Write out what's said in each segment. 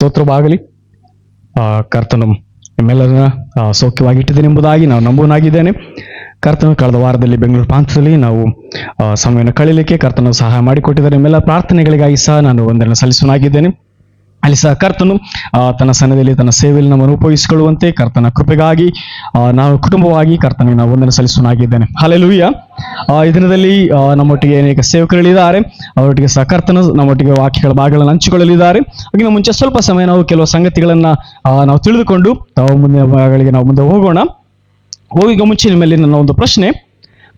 ಸ್ತೋತ್ರವಾಗಲಿ. ಕರ್ತನು ನಿಮ್ಮೆಲ್ಲರನ್ನ ಆ, ಸೌಖ್ಯವಾಗಿಟ್ಟಿದ್ದೇನೆ ಎಂಬುದಾಗಿ ನಾವು ನಂಬುವನಾಗಿದ್ದೇನೆ ಕರ್ತನು ಕಳೆದ ವಾರದಲ್ಲಿ ಬೆಂಗಳೂರು ಪ್ರಾಂತದಲ್ಲಿ ನಾವು ಸಮಯವನ್ನು ಕಳೀಲಿಕ್ಕೆ ಕರ್ತನ ಸಹಾಯ ಮಾಡಿಕೊಟ್ಟಿದ್ದಾರೆ. ನಿಮ್ಮೆಲ್ಲ ಪ್ರಾರ್ಥನೆಗಳಿಗಾಗಿ ಸಹ ನಾನು ಒಂದನ್ನು ಸಲ್ಲಿಸುವನಾಗಿದ್ದೇನೆ ಅಲ್ಲಿ ಸಹ ಕರ್ತನು ತನ್ನ ಸನ್ನದಲ್ಲಿ ತನ್ನ ಸೇವೆಯಲ್ಲಿ ನಮ್ಮನ್ನು ಉಪಯೋಗಿಸಿಕೊಳ್ಳುವಂತೆ ಕರ್ತನ ಕೃಪೆಗಾಗಿ ನಾವು ಕುಟುಂಬವಾಗಿ ಕರ್ತನಿಗೆ ನಾವು ಒಂದನ್ನು ಸಲ್ಲಿಸುವನಾಗಿದ್ದೇನೆ ಹಾಲೆಲುವಿಯ ಈ ದಿನದಲ್ಲಿ ನಮ್ಮೊಟ್ಟಿಗೆ ಅನೇಕ ಸೇವಕರುಗಳಿದ್ದಾರೆ. ಅವರೊಟ್ಟಿಗೆ ಸಹ ಕರ್ತನ ನಮ್ಮೊಟ್ಟಿಗೆ ವಾಕ್ಯಗಳ ಭಾಗಗಳನ್ನು ಹಂಚಿಕೊಳ್ಳಲಿದ್ದಾರೆ. ಹಾಗೆ ಮುಂಚೆ ಸ್ವಲ್ಪ ಸಮಯ ನಾವು ಕೆಲವು ಸಂಗತಿಗಳನ್ನ ನಾವು ತಿಳಿದುಕೊಂಡು, ತಾವು ಮುಂದಿನ ಭಾಗಗಳಿಗೆ ನಾವು ಮುಂದೆ ಹೋಗೋಣ. ಹೋಗಿಗ ಮುಂಚೆ ನಿಮ್ಮಲ್ಲಿ ನನ್ನ ಒಂದು ಪ್ರಶ್ನೆ.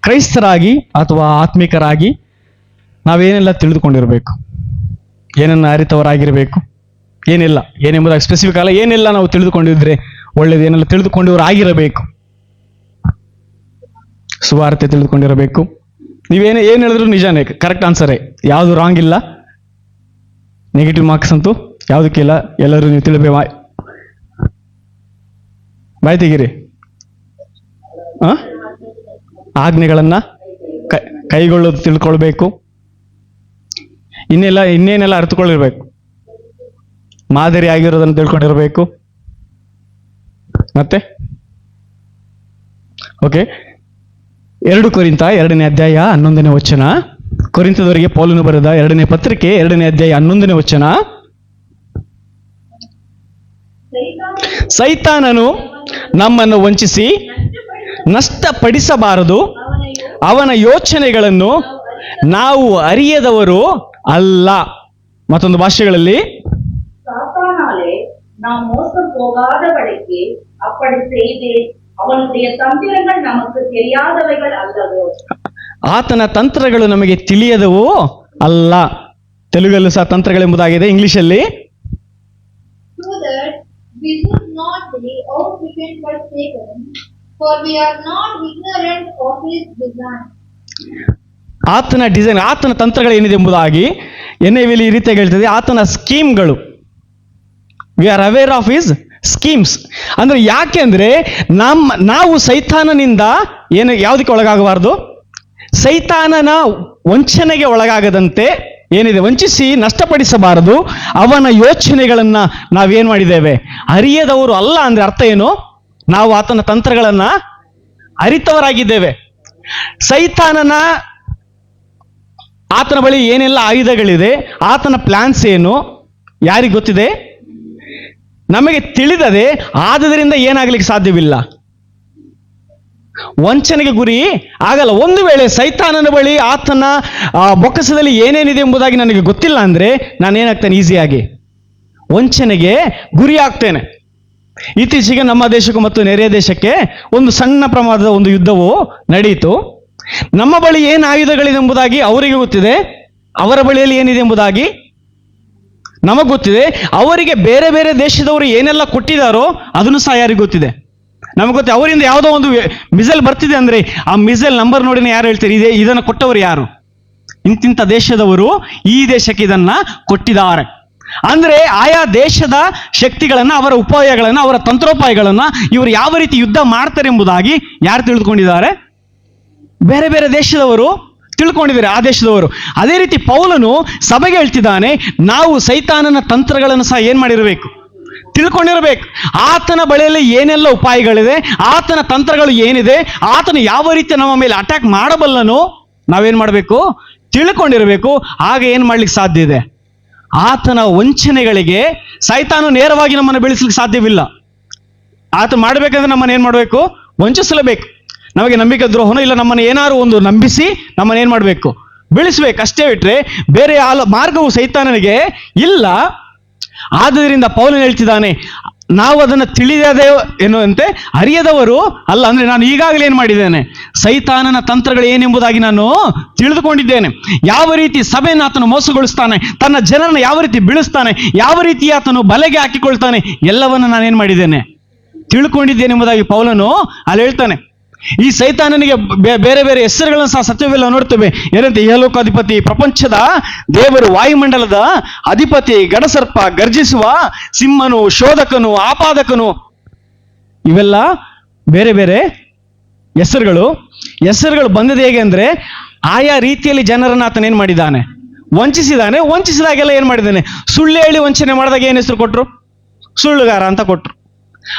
ಕ್ರೈಸ್ತರಾಗಿ ಅಥವಾ ಆತ್ಮಿಕರಾಗಿ ನಾವೇನೆಲ್ಲ ತಿಳಿದುಕೊಂಡಿರಬೇಕು? ಏನನ್ನ ಅರಿತವರಾಗಿರಬೇಕು? ಏನಿಲ್ಲ, ಏನೆಂಬುದಾಗಿ ಸ್ಪೆಸಿಫಿಕ್ ಅಲ್ಲ ಏನಿಲ್ಲ ನಾವು ತಿಳಿದುಕೊಂಡಿದ್ರೆ ಒಳ್ಳೇದು, ಏನೆಲ್ಲ ತಿಳಿದುಕೊಂಡಿವರು ಆಗಿರಬೇಕು. ಸುವಾರ್ತೆ ತಿಳಿದುಕೊಂಡಿರಬೇಕು. ನೀವೇನು, ಏನು ಹೇಳಿದ್ರು ನಿಜಾನೇ ಕರೆಕ್ಟ್ ಆನ್ಸರೇ ಯಾವುದು ರಾಂಗ್ ಇಲ್ಲ ನೆಗೆಟಿವ್ ಮಾರ್ಕ್ಸ್ ಅಂತೂ ಯಾವುದಕ್ಕಿಲ್ಲ ಎಲ್ಲರೂ ನೀವು ತಿಳಿಬೇ ಬಾಯ್ ತೆಗಿರಿ ಆ? ಆಜ್ಞೆಗಳನ್ನ ಕೈಗೊಳ್ಳೋದು ತಿಳ್ಕೊಳ್ಬೇಕು. ಇನ್ನೆಲ್ಲ ಇನ್ನೇನೆಲ್ಲ ಅರ್ಥಕೊಂಡಿರ್ಬೇಕು ಮಾದರಿ ಆಗಿರೋದನ್ನು ತಿಳ್ಕೊಂಡಿರಬೇಕು. ಮತ್ತೆ? ಓಕೆ. ಎರಡು ಕುರಿತ ಎರಡನೇ ಅಧ್ಯಾಯ ಹನ್ನೊಂದನೇ ವಚನ. ಕುರಿತದವರಿಗೆ ಪೌಲನು ಬರೆದ ಎರಡನೇ ಪತ್ರಿಕೆ ಎರಡನೇ ಅಧ್ಯಾಯ ಹನ್ನೊಂದನೇ ವಚನ. ಸೈತಾನನು ನಮ್ಮನ್ನು ವಂಚಿಸಿ ನಷ್ಟಪಡಿಸಬಾರದು. ಅವನ ಯೋಚನೆಗಳನ್ನು ನಾವು ಅರಿಯದವರು ಅಲ್ಲ. ಮತ್ತೊಂದು ಭಾಷೆಗಳಲ್ಲಿ நாம் மோசம் போகாதபடிக்கு அப்படி செய்து அவனுடைய தந்திரங்கள் நமக்கு தெரியாதவைகள் அல்லவோ ಆತನ ತಂತ್ರಗಳು ನಮಗೆ ತಿಳಿಯದವು ಅಲ್ಲ ತೆಲುಗಲ್ಲೂ ಸಹ ತಂತ್ರಗಳೆಂಬುದಾಗಿದೆ ಇಂಗ್ಲಿಷಲ್ಲಿ so that we should not be outwitted by Satan, for we are not ignorant of his design. ಆತನ ಡಿಸೈನ್ ಆತನ ತಂತ್ರಗಳು ಏನಿದೆ ಎಂಬುದಾಗಿ ಎನ್ ಐ ವಿಲಿ ಈ ರೀತಿಯಾಗಿ ಹೇಳ್ತದೆ ಆತನ ಸ್ಕೀಮ್ಗಳು we are aware of is schemes ಅಂದ್ರೆ ಯಾಕೆ ಅಂದ್ರೆ ನಮ್ಮ ನಾವು ಸೈತಾನನಿಂದ ಏನು, ಯಾವುದಕ್ಕೆ ಒಳಗಾಗಬಾರ್ದು? ಸೈತಾನನ ವಂಚನೆಗೆ ಒಳಗಾಗದಂತೆ ಏನಿದೆ? ವಂಚಿಸಿ, ನಷ್ಟಪಡಿಸಬಾರದು. ಅವನ ಯೋಚನೆಗಳನ್ನ ನಾವೇನ್ ಮಾಡಿದ್ದೇವೆ? ಅರಿಯದವರು ಅಲ್ಲ ಅಂದ್ರೆ ಅರ್ಥ ಏನು? ನಾವು ಆತನ ತಂತ್ರಗಳನ್ನ ಅರಿತವರಾಗಿದ್ದೇವೆ. ಸೈತಾನನ ಆತನ ಬಳಿ ಏನೆಲ್ಲ ಆಯುಧಗಳಿದೆ, ಆತನ ಪ್ಲಾನ್ಸ್ ಏನು? ಯಾರಿಗೆ ಗೊತ್ತಿದೆ? ನಮಗೆ ತಿಳಿದದೆ ಆದದರಿಂದ ಏನಾಗಲಿಕ್ಕೆ ಸಾಧ್ಯವಿಲ್ಲ. ವಂಚನೆಗೆ ಗುರಿ ಆಗಲ್ಲ. ಒಂದು ವೇಳೆ ಸೈತಾನನ ಬಳಿ ಆತನ ಬೊಕ್ಕಸದಲ್ಲಿ ಏನೇನಿದೆ ಎಂಬುದಾಗಿ ನನಗೆ ಗೊತ್ತಿಲ್ಲ ಅಂದ್ರೆ ನಾನೇನಾಗ್ತೇನೆ ಈಸಿಯಾಗಿ. ವಂಚನೆಗೆ ಗುರಿ ಆಗ್ತೇನೆ. ಇತ್ತೀಚೆಗೆ ನಮ್ಮ ದೇಶಕ್ಕೂ ಮತ್ತು ನೆರೆಯ ದೇಶಕ್ಕೆ ಒಂದು ಸಣ್ಣ ಪ್ರಮಾಣದ ಒಂದು ಯುದ್ಧವು ನಡೆಯಿತು ನಮ್ಮ ಬಳಿ ಏನು ಆಯುಧಗಳಿದೆ ಎಂಬುದಾಗಿ ಅವರಿಗೆ ಗೊತ್ತಿದೆ. ಅವರ ಬಳಿಯಲ್ಲಿ ಏನಿದೆ ಎಂಬುದಾಗಿ ನಮಗೆ ಗೊತ್ತಿದೆ, ಅವರಿಗೆ ಬೇರೆ ಬೇರೆ ದೇಶದವರು ಏನೆಲ್ಲ ಕೊಟ್ಟಿದ್ದಾರೋ ಅದನ್ನು ಸಹ ಯಾರಿಗೆ ಗೊತ್ತಿದೆ? ನಮಗೆ ಗೊತ್ತಿದೆ, ಅವರಿಂದ ಯಾವುದೋ ಒಂದು ಮಿಸೈಲ್ ಬರ್ತಿದೆ ಅಂದ್ರೆ ಆ ಮಿಸೈಲ್ ನಂಬರ್ ನೋಡಿನೇ ಯಾರು ಹೇಳ್ತಾರೆ, ಇದೇ ಇದನ್ನು ಕೊಟ್ಟವರು ಯಾರು? ಇಂತಿಂಥ ದೇಶದವರು ಈ ದೇಶಕ್ಕೆ ಇದನ್ನ ಕೊಟ್ಟಿದ್ದಾರೆ. ಅಂದ್ರೆ ಆಯಾ ದೇಶದ ಶಕ್ತಿಗಳನ್ನು, ಅವರ ಉಪಾಯಗಳನ್ನ, ಅವರ ತಂತ್ರೋಪಾಯಗಳನ್ನ ಇವರು ಯಾವ ರೀತಿ ಯುದ್ಧ ಮಾಡ್ತಾರೆ ಎಂಬುದಾಗಿ ಯಾರು ತಿಳಿದುಕೊಂಡಿದ್ದಾರೆ? ಬೇರೆ ಬೇರೆ ದೇಶದವರು ತಿಳ್ಕೊಂಡಿದ್ದಾರೆ ಆ ದೇಶದವರು. ಅದೇ ರೀತಿ ಪೌಲನು ಸಭೆಗೆ ಹೇಳ್ತಿದ್ದಾನೆ, ನಾವು ಸೈತಾನನ ತಂತ್ರಗಳನ್ನು ಸಹ ಏನು ಮಾಡಿರಬೇಕು? ತಿಳ್ಕೊಂಡಿರಬೇಕು. ಆತನ ಬಳಿಯಲ್ಲಿ ಏನೆಲ್ಲ ಉಪಾಯಗಳಿದೆ, ಆತನ ತಂತ್ರಗಳು ಏನಿದೆ, ಆತನು ಯಾವ ರೀತಿ ನಮ್ಮ ಮೇಲೆ ಅಟ್ಯಾಕ್ ಮಾಡಬಲ್ಲನು ನಾವೇನು ಮಾಡಬೇಕು? ತಿಳ್ಕೊಂಡಿರಬೇಕು. ಆಗ ಏನು ಮಾಡ್ಲಿಕ್ಕೆ ಸಾಧ್ಯ ಇದೆ? ಆತನ ವಂಚನೆಗಳಿಗೆ ಸೈತಾನು ನೇರವಾಗಿ ನಮ್ಮನ್ನು ಬೆಳೆಸಲಿಕ್ಕೆ ಸಾಧ್ಯವಿಲ್ಲ. ಆತ ಮಾಡಬೇಕಂದ್ರೆ ನಮ್ಮನ್ನು ಏನು ಮಾಡಬೇಕು? ವಂಚಿಸಲೇಬೇಕು. ನಮಗೆ ನಂಬಿಕೆ ದ್ರೋಹನೋ ಇಲ್ಲ. ನಮ್ಮನ್ನು ಏನಾದ್ರು ಒಂದು ನಂಬಿಸಿ ನಮ್ಮನ್ನು ಏನು ಮಾಡಬೇಕು? ಬೆಳೆಸ್ಬೇಕು. ಅಷ್ಟೇ ಬಿಟ್ರೆ ಬೇರೆ ಆಲ ಮಾರ್ಗವು ಸೈತಾನನಿಗೆ ಇಲ್ಲ. ಆದ್ದರಿಂದ ಪೌಲನ್ ಹೇಳ್ತಿದ್ದಾನೆ, ನಾವು ಅದನ್ನು ತಿಳಿಯದೆ ಎನ್ನುವಂತೆ ಅರಿಯದವರು ಅಲ್ಲ. ಅಂದರೆ ನಾನು ಈಗಾಗಲೇ ಏನು ಮಾಡಿದ್ದೇನೆ? ಸೈತಾನನ ತಂತ್ರಗಳು ಏನೆಂಬುದಾಗಿ ನಾನು ತಿಳಿದುಕೊಂಡಿದ್ದೇನೆ. ಯಾವ ರೀತಿ ಸಭೆಯನ್ನು ಆತನು ಮೋಸಗೊಳಿಸ್ತಾನೆ, ತನ್ನ ಜನರನ್ನು ಯಾವ ರೀತಿ ಬೀಳಿಸ್ತಾನೆ, ಯಾವ ರೀತಿ ಆತನು ಬಲೆಗೆ ಹಾಕಿಕೊಳ್ತಾನೆ, ಎಲ್ಲವನ್ನು ನಾನೇನು ಮಾಡಿದ್ದೇನೆ? ತಿಳ್ಕೊಂಡಿದ್ದೇನೆ ಎಂಬುದಾಗಿ ಪೌಲನು ಅಲ್ಲಿ ಹೇಳ್ತಾನೆ. ಈ ಸೈತಾನನಿಗೆ ಬೇರೆ ಬೇರೆ ಹೆಸರುಗಳನ್ನು ಸಹ ಸತ್ಯವೆಲ್ಲ ನೋಡ್ತೇವೆ. ಏನಂತೆ? ಏಲೋಕಾಧಿಪತಿ ಪ್ರಪಂಚದ ದೇವರು ವಾಯುಮಂಡಲದ ಅಧಿಪತಿ, ಗಡಸರ್ಪ, ಗರ್ಜಿಸುವ ಸಿಂಹನು, ಶೋಧಕನು, ಆಪಾದಕನು. ಇವೆಲ್ಲ ಬೇರೆ ಬೇರೆ ಹೆಸರುಗಳು. ಹೆಸರುಗಳು ಬಂದದ್ದು ಹೇಗೆ ಅಂದ್ರೆ ಆಯಾ ರೀತಿಯಲ್ಲಿ ಜನರನ್ನು ಆತನ ಏನ್ ಮಾಡಿದ್ದಾನೆ? ವಂಚಿಸಿದಾನೆ ವಂಚಿಸಿದಾಗೆಲ್ಲ ಏನು ಮಾಡಿದ್ದಾನೆ? ಸುಳ್ಳು ಹೇಳಿ ವಂಚನೆ ಮಾಡಿದಾಗ ಏನು ಹೆಸರು ಕೊಟ್ರು? ಸುಳ್ಳುಗಾರ ಅಂತ ಕೊಟ್ರು.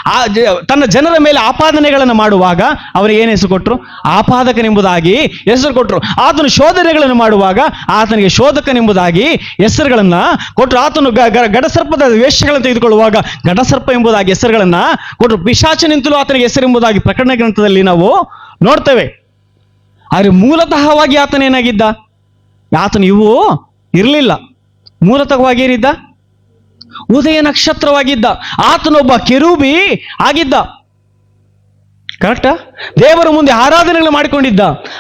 ಆ ತನ್ನ ಜನರ ಮೇಲೆ ಆಪಾದನೆಗಳನ್ನು ಮಾಡುವಾಗ ಅವರಿಗೆ ಏನು ಹೆಸರು ಕೊಟ್ಟರು ಆಪಾದಕನೆಂಬುದಾಗಿ ಹೆಸರು ಕೊಟ್ಟರು ಆತನು ಶೋಧನೆಗಳನ್ನು ಮಾಡುವಾಗ ಆತನಿಗೆ ಶೋಧಕನೆಂಬುದಾಗಿ ಹೆಸರುಗಳನ್ನು ಕೊಟ್ಟರು ಆತನು ಗಡಸರ್ಪದ ವೇಷಗಳನ್ನು ತೆಗೆದುಕೊಳ್ಳುವಾಗ ಗಡಸರ್ಪ ಎಂಬುದಾಗಿ ಹೆಸರುಗಳನ್ನು ಕೊಟ್ಟರು ಪಿಶಾಚನಿಂತಲೂ ಆತನಿಗೆ ಹೆಸರೆಂಬುದಾಗಿ ಪ್ರಕಟಣೆ ಗ್ರಂಥದಲ್ಲಿ ನಾವು ನೋಡ್ತೇವೆ. ಆದರೆ ಮೂಲತಃವಾಗಿ ಆತನೇನಾಗಿದ್ದ? ಆತನು ಇವು ಇರಲಿಲ್ಲ. ಮೂಲತಃವಾಗಿ ಏನಿದ್ದ? ಉದಯ ನಕ್ಷತ್ರವಾಗಿದ್ದ. ಆತನೊಬ್ಬ ಕೆರೂಬಿ ಆಗಿದ್ದ. ಕರೆಕ್ಟಾ ದೇವರ ಮುಂದೆ ಆರಾಧನೆಗಳು ಮಾಡಿಕೊಂಡಿದ್ದ.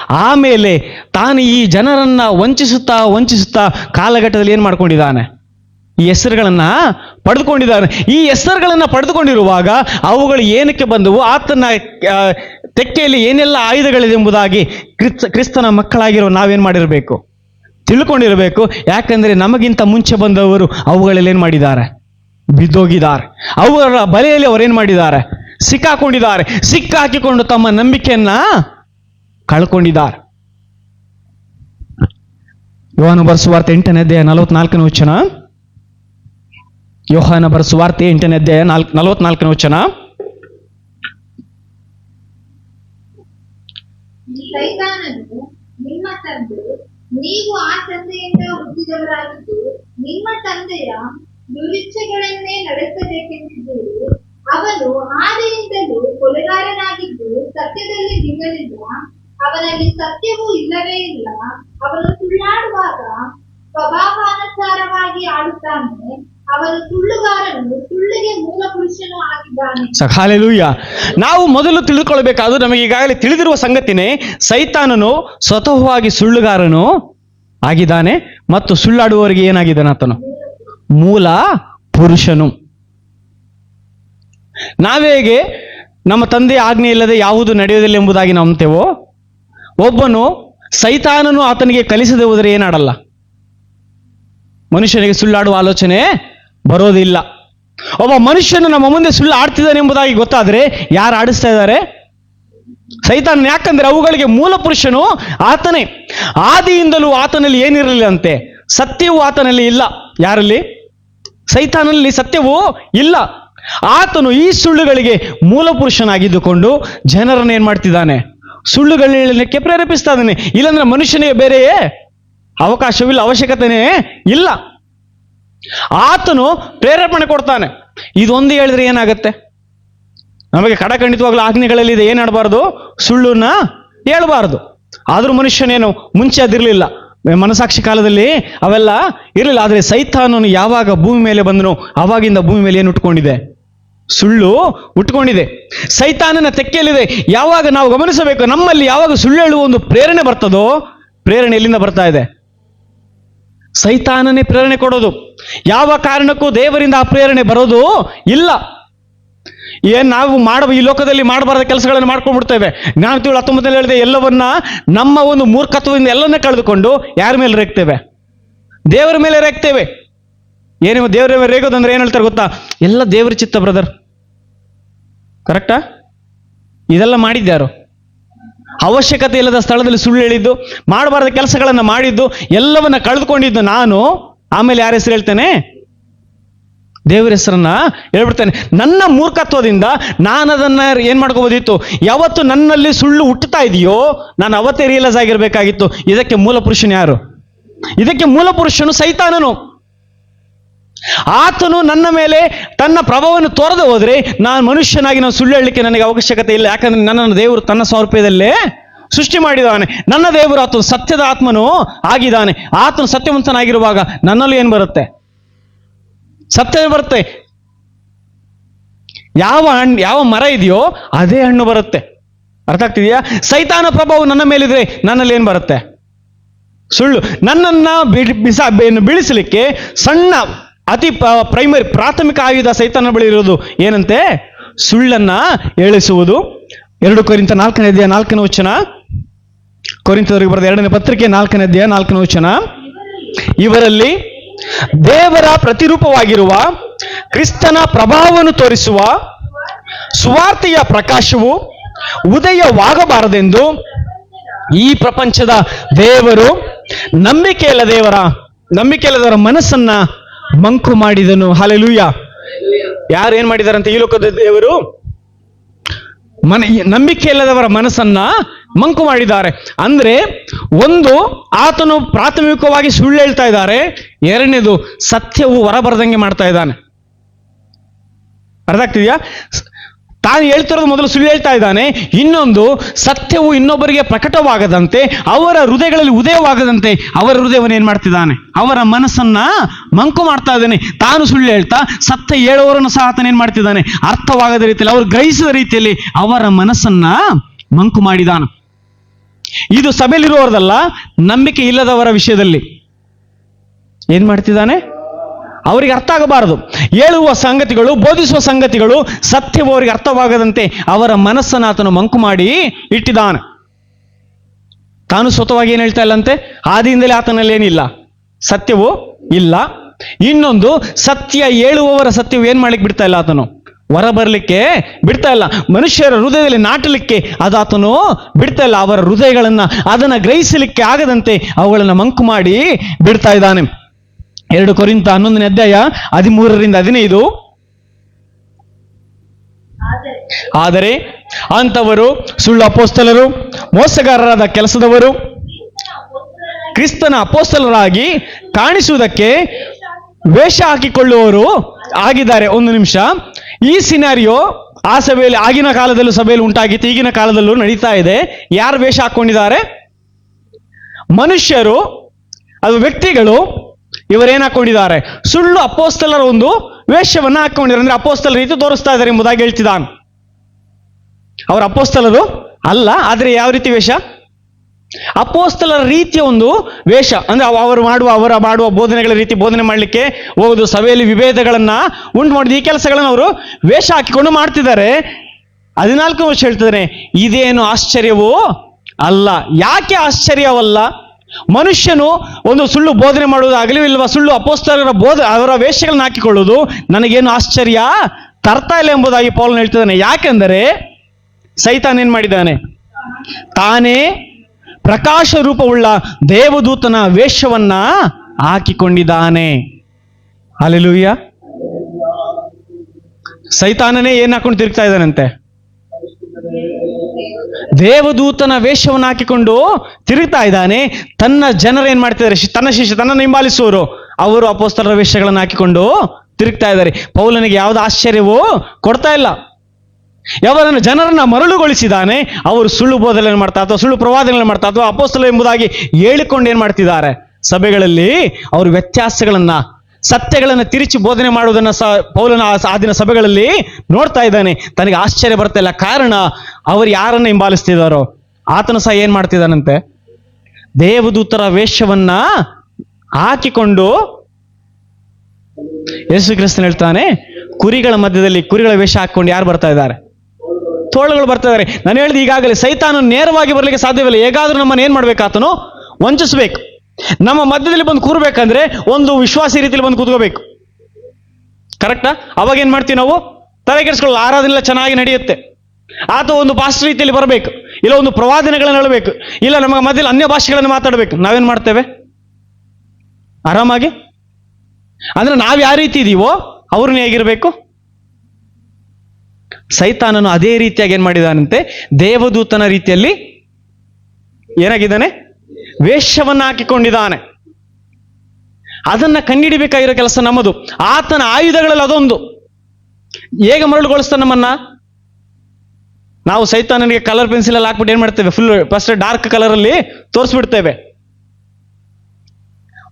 ಆಮೇಲೆ ತಾನು ಈ ಜನರನ್ನ ವಂಚಿಸುತ್ತಾ ವಂಚಿಸುತ್ತಾ ಕಾಲಘಟ್ಟದಲ್ಲಿ ಏನು ಮಾಡ್ಕೊಂಡಿದ್ದಾನೆ? ಈ ಹೆಸರುಗಳನ್ನು ಪಡೆದುಕೊಂಡಿದ್ದಾನೆ. ಈ ಹೆಸರುಗಳನ್ನು ಪಡೆದುಕೊಂಡಿರುವಾಗ ಅವುಗಳು ಏನಕ್ಕೆ ಬಂದವು? ಆತನ ತೆಕ್ಕೆಯಲ್ಲಿ ಏನೆಲ್ಲ ಆಯುಧಗಳಿದೆ ಎಂಬುದಾಗಿ ಕ್ರಿಸ್ತ, ಕ್ರಿಸ್ತನ ಮಕ್ಕಳಾಗಿರೋ ನಾವೇನ್ ಮಾಡಿರಬೇಕು? ತಿಳ್ಕೊಂಡಿರಬೇಕು. ಯಾಕಂದ್ರೆ ನಮಗಿಂತ ಮುಂಚೆ ಬಂದವರು ಅವುಗಳಲ್ಲಿ ಏನು ಮಾಡಿದ್ದಾರೆ? ಬಿದ್ದೋಗಿದ್ದಾರೆ. ಅವರ ಬಲೆಯಲ್ಲಿ ಅವರೇನು ಮಾಡಿದ್ದಾರೆ? ಸಿಕ್ಕಾಕೊಂಡಿದ್ದಾರೆ. ಸಿಕ್ಕಾಕಿಕೊಂಡು ತಮ್ಮ ನಂಬಿಕೆಯನ್ನ ಕಳ್ಕೊಂಡಿದ್ದಾರೆ. ಯೋಹಾನ ಬರೆಸುವಾರ್ತೆ ಎಂಟನೇ ಅಧ್ಯಾಯ ನಲವತ್ನಾಲ್ಕನೇ ವಚನ. ಯೋಹಾನ ಬರೆಸುವಾರ್ತೆ ಎಂಟನೇ ಅಧ್ಯಾಯ ನಾಲ್ಕು, ನಲವತ್ನಾಲ್ಕನೇ ವಚನ. ನಿಮ್ಮ ತಂದೆ ನೀವು ಆ ತಂದೆಯಿಂದ ಹುಟ್ಟಿದವರಾಗಿದ್ದು ನಿಮ್ಮ ತಂದೆಯ ದುರಿಚ್ಛೆಗಳನ್ನೇ ನಡೆಸಬೇಕೆಂದಿದ್ದೀರಿ ಅವನು ಆದಿಯಿಂದಲೂ ಕೊಲೆಗಾರನಾಗಿದ್ದು ಸತ್ಯದಲ್ಲಿ ನಿಲ್ಲಲಿಲ್ಲ ಅವನಲ್ಲಿ ಸತ್ಯವೂ ಇಲ್ಲವೇ ಇಲ್ಲ. ಅವನು ಸುಳ್ಳಾಡುವಾಗ ಸ್ವಭಾವಾನುಸಾರವಾಗಿ ಆಡುತ್ತಾನೆ. ಅವನು ನಾವು ಮೊದಲು ತಿಳಿದುಕೊಳ್ಬೇಕಾದ್ರು ನಮಗೆ ಈಗಾಗಲೇ ತಿಳಿದಿರುವ ಸಂಗತಿನೇ, ಸೈತಾನನು ಸ್ವತಃವಾಗಿ ಸುಳ್ಳುಗಾರನು ಆಗಿದ್ದಾನೆ ಮತ್ತು ಸುಳ್ಳಾಡುವವರಿಗೆ ಏನಾಗಿದ್ದಾನೆ ಆತನು ಮೂಲ ಪುರುಷನು. ನಾವೇಗೆ ನಮ್ಮ ತಂದೆ ಆಜ್ಞೆ ಇಲ್ಲದೆ ಯಾವುದು ನಡೆಯುವುದಿಲ್ಲ ಎಂಬುದಾಗಿ ನಂಬ್ತೇವೋ ಒಬ್ಬನು ಸೈತಾನನು ಆತನಿಗೆ ಕಲಿಸದೆ ಹೋದರೆ ಏನಾಡಲ್ಲ? ಮನುಷ್ಯನಿಗೆ ಸುಳ್ಳಾಡುವ ಆಲೋಚನೆ ಬರೋದಿಲ್ಲ. ಒಬ್ಬ ಮನುಷ್ಯನು ನಮ್ಮ ಮುಂದೆ ಸುಳ್ಳು ಆಡ್ತಿದ್ದಾನೆ ಎಂಬುದಾಗಿ ಗೊತ್ತಾದ್ರೆ ಯಾರು ಆಡಿಸ್ತಾ ಇದ್ದಾರೆ? ಸೈತಾನ್ ಯಾಕಂದ್ರೆ ಅವುಗಳಿಗೆ ಮೂಲ ಪುರುಷನು ಆತನೇ. ಆದಿಯಿಂದಲೂ ಆತನಲ್ಲಿ ಏನಿರಲಿಲ್ಲ ಅಂತೆ? ಸತ್ಯವು ಆತನಲ್ಲಿ ಇಲ್ಲ. ಯಾರಲ್ಲಿ? ಸೈತಾನಲ್ಲಿ ಸತ್ಯವೂ ಇಲ್ಲ. ಆತನು ಈ ಸುಳ್ಳುಗಳಿಗೆ ಮೂಲ ಪುರುಷನಾಗಿದ್ದುಕೊಂಡು ಜನರನ್ನು ಏನ್ ಮಾಡ್ತಿದ್ದಾನೆ? ಸುಳ್ಳುಗಳಕ್ಕೆ ಪ್ರೇರೇಪಿಸ್ತಾ ಇದ್ದಾನೆ. ಇಲ್ಲಾಂದ್ರೆ ಮನುಷ್ಯನಿಗೆ ಬೇರೆಯೇ ಅವಕಾಶವಿಲ್ಲ, ಅವಶ್ಯಕತೆನೇ ಇಲ್ಲ. ಆತನು ಪ್ರೇರೇಪಣೆ ಕೊಡ್ತಾನೆ. ಇದೊಂದು ಹೇಳಿದ್ರೆ ಏನಾಗತ್ತೆ? ನಮಗೆ ಕಡಖಂಡಿತವಾಗ್ಲೂ ಆಜ್ಞೆಗಳಲ್ಲಿ ಇದೆ, ಏನಾಡಬಾರ್ದು? ಸುಳ್ಳನ್ನ ಹೇಳ್ಬಾರ್ದು. ಆದ್ರೂ ಮನುಷ್ಯನೇನು ಮುಂಚೆ ಅದಿರಲಿಲ್ಲ. ಮನಸಾಕ್ಷಿ ಕಾಲದಲ್ಲಿ ಅವೆಲ್ಲ ಇರಲಿಲ್ಲ. ಆದರೆ ಸೈತಾನನು ಯಾವಾಗ ಭೂಮಿ ಮೇಲೆ ಬಂದನು ಅವಾಗಿಂದ ಭೂಮಿ ಮೇಲೆ ಏನು ಉಟ್ಕೊಂಡಿದೆ? ಸುಳ್ಳು ಉಟ್ಕೊಂಡಿದೆ. ಸೈತಾನನ ತೆಕ್ಕೆಯಲ್ಲಿದೆ. ಯಾವಾಗ ನಾವು ಗಮನಿಸಬೇಕು? ನಮ್ಮಲ್ಲಿ ಯಾವಾಗ ಸುಳ್ಳು ಹೇಳುವ ಒಂದು ಪ್ರೇರಣೆ ಬರ್ತದೋ, ಪ್ರೇರಣೆ ಎಲ್ಲಿಂದ ಬರ್ತಾ ಇದೆ? ಸೈತಾನನೇ ಪ್ರೇರಣೆ ಕೊಡೋದು. ಯಾವ ಕಾರಣಕ್ಕೂ ದೇವರಿಂದ ಅಪ್ರೇರಣೆ ಪ್ರೇರಣೆ ಬರೋದು ಇಲ್ಲ. ಏನ್ ನಾವು ಮಾಡುವ ಈ ಲೋಕದಲ್ಲಿ ಮಾಡಬಾರದ ಕೆಲಸಗಳನ್ನು ಮಾಡ್ಕೊಂಡ್ಬಿಡ್ತೇವೆ. ನಾನು ತಿಳು ಹತ್ತೊಂಬತ್ತಲ್ಲಿ ಹೇಳಿದೆ, ಎಲ್ಲವನ್ನ ನಮ್ಮ ಒಂದು ಮೂರ್ಖತ್ವದಿಂದ ಎಲ್ಲವನ್ನ ಕಳೆದುಕೊಂಡು ಯಾರ ಮೇಲೆ ರೇಗ್ತೇವೆ? ದೇವರ ಮೇಲೆ ರೇಗ್ತೇವೆ. ಏನೇ ದೇವರ ಮೇಲೆ ರೇಗೋದಂದ್ರೆ ಏನು ಹೇಳ್ತಾರೆ ಗೊತ್ತಾ? ಎಲ್ಲ ದೇವರ ಚಿತ್ತ ಬ್ರದರ್ ಕರೆಕ್ಟಾ ಇದೆಲ್ಲ ಮಾಡಿದ್ಯಾರು ಅವಶ್ಯಕತೆ ಇಲ್ಲದ ಸ್ಥಳದಲ್ಲಿ ಸುಳ್ಳು ಹೇಳಿದ್ದು, ಮಾಡಬಾರದ ಕೆಲಸಗಳನ್ನು ಮಾಡಿದ್ದು, ಎಲ್ಲವನ್ನ ಕಳೆದುಕೊಂಡಿದ್ದು ನಾನು ಆಮೇಲೆ ಯಾರ ಹೆಸರು ಹೇಳ್ತೇನೆ? ದೇವರ ಹೆಸರನ್ನ ಹೇಳ್ಬಿಡ್ತೇನೆ. ನನ್ನ ಮೂರ್ಖತ್ವದಿಂದ ನಾನು ಅದನ್ನ ಏನ್ ಮಾಡ್ಕೋಬೋದಿತ್ತು? ಯಾವತ್ತು ನನ್ನಲ್ಲಿ ಸುಳ್ಳು ಹುಟ್ಟುತ್ತಾ ಇದೆಯೋ, ನಾನು ಅವತ್ತೇ ರಿಯಲೈಸ್ ಆಗಿರ್ಬೇಕಾಗಿತ್ತು. ಇದಕ್ಕೆ ಮೂಲ ಪುರುಷನು ಯಾರು? ಇದಕ್ಕೆ ಮೂಲ ಪುರುಷನು ಸೈತಾನನು. ಆತನು ನನ್ನ ಮೇಲೆ ತನ್ನ ಪ್ರಭಾವವನ್ನು ತೋರದೆ ಹೋದ್ರೆ ನಾನು ಮನುಷ್ಯನಾಗಿ ನಾನು ಸುಳ್ಳು ಹೇಳಲಿಕ್ಕೆ ನನಗೆ ಅವಶ್ಯಕತೆ ಇಲ್ಲ. ಯಾಕಂದ್ರೆ ನನ್ನನ್ನು ದೇವರು ತನ್ನ ಸ್ವರೂಪದಲ್ಲೇ ಸೃಷ್ಟಿ ಮಾಡಿದ್ದಾನೆ. ನನ್ನ ದೇವರು ಆತನು ಸತ್ಯದ ಆತ್ಮನು ಆಗಿದ್ದಾನೆ. ಆತನು ಸತ್ಯವಂತನಾಗಿರುವಾಗ ನನ್ನಲ್ಲೂ ಏನು ಬರುತ್ತೆ? ಸತ್ಯ ಬರುತ್ತೆ? ಯಾವ ಹಣ್ಣು, ಯಾವ ಮರ ಇದೆಯೋ ಅದೇ ಹಣ್ಣು ಬರುತ್ತೆ. ಅರ್ಥ ಆಗ್ತಿದೆಯಾ? ಸೈತಾನ ಪ್ರಭಾವ ನನ್ನ ಮೇಲಿದ್ರೆ ನನ್ನಲ್ಲಿ ಏನು ಬರುತ್ತೆ? ಸುಳ್ಳು. ನನ್ನನ್ನ ಬಿಸ ಬೀಳಿಸಲಿಕ್ಕೆ ಸಣ್ಣ, ಅತಿ ಪ್ರೈಮರಿ ಪ್ರಾಥಮಿಕ ಆಯುಧ ಸೈತಾನ ಬಳಿ ಇರೋದು ಏನಂತೆ? ಸುಳ್ಳನ್ನ ಏಳಿಸುವುದು ಎರಡು ಕೋರಿಂದ ನಾಲ್ಕನೇ ಇದೆಯಾ ನಾಲ್ಕನೇ ವಚನ. ಕೊರಿಂತದವರಿಗೆ ಬರೆದ ಎರಡನೇ ಪತ್ರಿಕೆ ನಾಲ್ಕನೇ ಅಧ್ಯಾಯ ನಾಲ್ಕನೇ ವಚನ. ಇವರಲ್ಲಿ ದೇವರ ಪ್ರತಿರೂಪವಾಗಿರುವ ಕ್ರಿಸ್ತನ ಪ್ರಭಾವವನ್ನು ತೋರಿಸುವ ಸುವಾರ್ತೆಯ ಪ್ರಕಾಶವು ಉದಯವಾಗಬಾರದೆಂದು ಈ ಪ್ರಪಂಚದ ದೇವರು ನಂಬಿಕೆಯಿಲ್ಲ ದೇವರ ನಂಬಿಕೆ ಇಲ್ಲದವರ ಮನಸ್ಸನ್ನ ಮಂಕು ಮಾಡಿದನು. ಹಾಲೆಲೂಯ ಯಾರು ಏನ್ ಮಾಡಿದಾರಂತೆ? ಈ ಲೋಕದ ದೇವರು ಮನ, ನಂಬಿಕೆ ಇಲ್ಲದವರ ಮನಸ್ಸನ್ನ ಮಂಕು ಮಾಡಿದ್ದಾರೆ. ಅಂದ್ರೆ ಒಂದು ಆತನು ಪ್ರಾಥಮಿಕವಾಗಿ ಸುಳ್ಳು ಹೇಳ್ತಾ ಇದ್ದಾರೆ. ಎರಡನೇದು ಸತ್ಯವು ಹೊರಬರದಂಗೆ ಮಾಡ್ತಾ ಇದ್ದಾನೆ. ಅರ್ಥ ಆಗ್ತಿದ್ಯಾ? ತಾನು ಹೇಳ್ತಿರೋದು ಮೊದಲು ಸುಳ್ಳು ಹೇಳ್ತಾ ಇದ್ದಾನೆ. ಇನ್ನೊಂದು ಸತ್ಯವು ಇನ್ನೊಬ್ಬರಿಗೆ ಪ್ರಕಟವಾಗದಂತೆ, ಅವರ ಹೃದಯಗಳಲ್ಲಿ ಉದಯವಾಗದಂತೆ ಅವರ ಹೃದಯವನ್ನು ಏನ್ ಮಾಡ್ತಿದ್ದಾನೆ? ಅವರ ಮನಸ್ಸನ್ನ ಮಂಕು ಮಾಡ್ತಾ ಇದ್ದಾನೆ. ತಾನು ಸುಳ್ಳು ಹೇಳ್ತಾ, ಸತ್ಯ ಹೇಳುವವರನ್ನು ಸಹ ಆತನ ಏನ್ ಮಾಡ್ತಿದ್ದಾನೆ? ಅರ್ಥವಾಗದ ರೀತಿಯಲ್ಲಿ, ಅವರು ಗ್ರಹಿಸಿದ ರೀತಿಯಲ್ಲಿ ಅವರ ಮನಸ್ಸನ್ನ ಮಂಕು ಮಾಡಿದಾನ. ಇದು ಸಭೆಯಲ್ಲಿರುವವರದಲ್ಲ, ನಂಬಿಕೆ ಇಲ್ಲದವರ ವಿಷಯದಲ್ಲಿ. ಏನ್ ಮಾಡ್ತಿದ್ದಾನೆ? ಅವರಿಗೆ ಅರ್ಥ ಆಗಬಾರದು. ಹೇಳುವ ಸಂಗತಿಗಳು, ಬೋಧಿಸುವ ಸಂಗತಿಗಳು ಸತ್ಯವು ಅವರಿಗೆ ಅರ್ಥವಾಗದಂತೆ ಅವರ ಮನಸ್ಸನ್ನು ಆತನು ಮಂಕು ಮಾಡಿ ಇಟ್ಟಿದ್ದಾನೆ. ತಾನು ಸ್ವತವಾಗಿ ಏನು ಹೇಳ್ತಾ ಇಲ್ಲಂತೆ ಆದಿಯಿಂದಲೇ ಆತನಲ್ಲಿ ಏನಿಲ್ಲ. ಸತ್ಯವು ಇಲ್ಲ. ಇನ್ನೊಂದು, ಸತ್ಯ ಹೇಳುವವರ ಸತ್ಯವು ಏನ್ ಮಾಡ್ಲಿಕ್ಕೆ ಬಿಡ್ತಾ ಇಲ್ಲ ಆತನು? ಹೊರ ಬರಲಿಕ್ಕೆ ಬಿಡ್ತಾ ಇಲ್ಲ. ಮನುಷ್ಯರ ಹೃದಯದಲ್ಲಿ ನಾಟಲಿಕ್ಕೆ ಅದು ಆತನು ಬಿಡ್ತಾ ಇಲ್ಲ. ಅವರ ಹೃದಯಗಳನ್ನ ಅದನ್ನ ಗ್ರಹಿಸಲಿಕ್ಕೆ ಆಗದಂತೆ ಅವುಗಳನ್ನ ಮಂಕು ಮಾಡಿ ಬಿಡ್ತಾ ಇದ್ದಾನೆ. ಎರಡು ಕೊರಿಂತ ಹನ್ನೊಂದನೇ ಅಧ್ಯಾಯ ಹದಿಮೂರರಿಂದ ಹದಿನೈದು. ಆದರೆ ಅಂಥವರು ಸುಳ್ಳು ಅಪೋಸ್ತಲರು, ಮೋಸಗಾರರಾದ ಕೆಲಸದವರು, ಕ್ರಿಸ್ತನ ಅಪೋಸ್ತಲರಾಗಿ ಕಾಣಿಸುವುದಕ್ಕೆ ವೇಷ ಹಾಕಿಕೊಳ್ಳುವವರು ಆಗಿದ್ದಾರೆ. ಒಂದು ನಿಮಿಷ. ಈ ಸಿನಾರಿಯೋ ಆ ಸಭೆಯಲ್ಲಿ ಆಗಿನ ಕಾಲದಲ್ಲೂ ಸಭೆಯಲ್ಲಿ ಉಂಟಾಗಿತ್ತು. ಈಗಿನ ಕಾಲದಲ್ಲೂ ನಡೀತಾ ಇದೆ. ಯಾರು ವೇಷ ಹಾಕೊಂಡಿದ್ದಾರೆ? ಮನುಷ್ಯರು, ಅದು ವ್ಯಕ್ತಿಗಳು ಇವರೇನ್ ಹಾಕೊಂಡಿದ್ದಾರೆ? ಸುಳ್ಳು ಅಪೋಸ್ತಲರ ಒಂದು ವೇಷವನ್ನ ಹಾಕೊಂಡಿದ್ದಾರೆ. ಅಂದ್ರೆ ಅಪೋಸ್ತಲ ರೀತಿ ತೋರಿಸ್ತಾ ಇದ್ದಾರೆ ಎಂಬುದಾಗಿ ಹೇಳ್ತಿದ್ದಾನೆ. ಅವರ ಅಪೋಸ್ತಲರು ಅಲ್ಲ, ಆದರೆ ಯಾವ ರೀತಿ ವೇಷ? ಅಪೋಸ್ತಲರ ರೀತಿಯ ಒಂದು ವೇಷ. ಅಂದ್ರೆ ಅವರು ಮಾಡುವ ಅವರ ಮಾಡುವ ಬೋಧನೆಗಳ ರೀತಿ ಬೋಧನೆ ಮಾಡಲಿಕ್ಕೆ ಹೋಗುದು ಸಭೆಯಲ್ಲಿ ವಿಭೇದಗಳನ್ನ ಉಂಟು ಮಾಡಿದ ಈ ಕೆಲಸಗಳನ್ನು ಅವರು ವೇಷ ಹಾಕಿಕೊಂಡು ಮಾಡ್ತಿದ್ದಾರೆ. ಹದಿನಾಲ್ಕು ವರ್ಷ ಹೇಳ್ತಿದ್ದಾನೆ ಇದೇನು ಆಶ್ಚರ್ಯವೋ ಅಲ್ಲ. ಯಾಕೆ ಆಶ್ಚರ್ಯವಲ್ಲ? ಮನುಷ್ಯನು ಒಂದು ಸುಳ್ಳು ಬೋಧನೆ ಮಾಡುವುದಾಗಲಿ ಇಲ್ವಾ, ಸುಳ್ಳು ಅಪೋಸ್ತಲರ ಬೋಧ ಅವರ ವೇಷಗಳನ್ನ ಹಾಕಿಕೊಳ್ಳುವುದು ನನಗೇನು ಆಶ್ಚರ್ಯ? ತರ್ತಾ ಇಲ್ಲ ಎಂಬುದಾಗಿ ಪೌಲನ್ ಹೇಳ್ತಿದ್ದಾನೆ ಯಾಕೆಂದರೆ ಸೈತಾನ್ ಏನ್ ಮಾಡಿದ್ದಾನೆ? ತಾನೇ ಪ್ರಕಾಶ ರೂಪವುಳ್ಳ ದೇವದೂತನ ವೇಷವನ್ನ ಹಾಕಿಕೊಂಡಿದ್ದಾನೆ. ಅಲೆಲುಯ್ಯ ಸೈತಾನನೇ ಏನ್ ಹಾಕೊಂಡು ತಿರುಗ್ತಾ ಇದ್ದಾನಂತೆ? ದೇವದೂತನ ವೇಷವನ್ನು ಹಾಕಿಕೊಂಡು ತಿರುಗ್ತಾ ಇದ್ದಾನೆ. ತನ್ನ ಜನರು ಏನ್ ಮಾಡ್ತಿದ್ದಾರೆ ತನ್ನ ಶಿಷ್ಯ, ತನ್ನ ಹಿಂಬಾಲಿಸುವರು ಅವರು ಅಪೋಸ್ತರ ವೇಷಗಳನ್ನು ಹಾಕಿಕೊಂಡು ತಿರುಗ್ತಾ ಇದ್ದಾರೆ. ಪೌಲನಿಗೆ ಯಾವ್ದು ಆಶ್ಚರ್ಯವೂ ಕೊಡ್ತಾ ಇಲ್ಲ. ಯಾವರನ್ನು ಜನರನ್ನ ಮರಳುಗೊಳಿಸಿದಾನೆ ಅವರು ಸುಳ್ಳು ಬೋಧನೆ ಮಾಡ್ತಾ ಅಥವಾ ಸುಳ್ಳು ಪ್ರವಾದನೆ ಮಾಡ್ತಾ ಅಥವಾ ಅಪೋಸ್ತಲ ಎಂಬುದಾಗಿ ಹೇಳಿಕೊಂಡು ಏನ್ ಮಾಡ್ತಿದ್ದಾರೆ? ಸಭೆಗಳಲ್ಲಿ ಅವರು ವ್ಯತ್ಯಾಸಗಳನ್ನ, ಸತ್ಯಗಳನ್ನು ತಿರುಚಿ ಬೋಧನೆ ಮಾಡುವುದನ್ನ ಸ, ಪೌಲನ ಆ ದಿನ ಸಭೆಗಳಲ್ಲಿ ನೋಡ್ತಾ ಇದ್ದಾನೆ. ತನಗೆ ಆಶ್ಚರ್ಯ ಬರ್ತಾ ಇಲ್ಲ ಕಾರಣ, ಅವರು ಯಾರನ್ನ ಹಿಂಬಾಲಿಸ್ತಿದಾರೋ? ಆತನು ಸಹ ಏನ್ ಮಾಡ್ತಿದ್ದಾನಂತೆ? ದೇವದೂತರ ವೇಷವನ್ನ ಹಾಕಿಕೊಂಡು ಯೇಸು ಕ್ರಿಸ್ತನ್ ಹೇಳ್ತಾನೆ, ಕುರಿಗಳ ಮಧ್ಯದಲ್ಲಿ ಕುರಿಗಳ ವೇಷ ಹಾಕೊಂಡು ಯಾರು ಬರ್ತಾ ಇದ್ದಾರೆ? ತೋಳುಗಳು ಬರ್ತಾ ಇದ್ದಾರೆ ನಾನು ಹೇಳಿದ ಈಗಾಗಲೇ ಸೈತಾನ ನೇರವಾಗಿ ಬರಲಿಕ್ಕೆ ಸಾಧ್ಯವಿಲ್ಲ. ಹೇಗಾದ್ರೂ ನಮ್ಮನ್ನು ಏನು ಮಾಡ್ಬೇಕು ವಂಚಿಸಬೇಕು. ನಮ್ಮ ಮಧ್ಯದಲ್ಲಿ ಬಂದು ಕೂರ್ಬೇಕಂದ್ರೆ ಒಂದು ವಿಶ್ವಾಸಿ ರೀತಿಯಲ್ಲಿ ಬಂದು ಕೂತ್ಕೋಬೇಕು. ಕರೆಕ್ಟಾ? ಅವಾಗ ಏನು ಮಾಡ್ತೀವಿ ನಾವು? ತಲೆ ಕೆಡಿಸ್ಕೊಳ್ಳಲು ಆರಾಧನೆ ಚೆನ್ನಾಗಿ ನಡೆಯುತ್ತೆ. ಆತ ಒಂದು ಭಾಷೆ ರೀತಿಯಲ್ಲಿ ಬರಬೇಕು. ಇಲ್ಲ ಒಂದು ಪ್ರವಾದನೆಗಳನ್ನು ಹೇಳಬೇಕು. ಇಲ್ಲ ನಮ್ಮ ಮಧ್ಯದಲ್ಲಿ ಅನ್ಯ ಭಾಷೆಗಳನ್ನು ಮಾತಾಡಬೇಕು. ನಾವೇನು ಮಾಡ್ತೇವೆ? ಆರಾಮಾಗಿ? ಅಂದ್ರೆ ನಾವು ಯಾವ ರೀತಿ ಇದೀವೋ, ಅವ್ರನ್ನ ಹೇಗಿರ್ಬೇಕು? ಸೈತಾನನು ಅದೇ ರೀತಿಯಾಗಿ ಏನ್ ಮಾಡಿದಾನಂತೆ? ದೇವದೂತನ ರೀತಿಯಲ್ಲಿ ಏನಾಗಿದ್ದಾನೆ? ವೇಷವನ್ನ ಹಾಕಿಕೊಂಡಿದ್ದಾನೆ. ಅದನ್ನ ಕಂಡಿಡಿಬೇಕಾಗಿರೋ ಕೆಲಸ ನಮ್ಮದು. ಆತನ ಆಯುಧಗಳಲ್ಲಿ ಅದೊಂದು. ಹೇಗೆ ಮರಳುಗೊಳಿಸ್ತಾನೆ ನಮ್ಮನ್ನ? ನಾವು ಸೈತಾನನಿಗೆ ಕಲರ್ ಪೆನ್ಸಿಲ್ ಅಲ್ಲಿ ಹಾಕ್ಬಿಟ್ಟು ಏನ್ ಮಾಡ್ತೇವೆ? ಫುಲ್ ಫಸ್ಟ್ ಡಾರ್ಕ್ ಕಲರ್ ಅಲ್ಲಿ ತೋರಿಸ್ಬಿಡ್ತೇವೆ.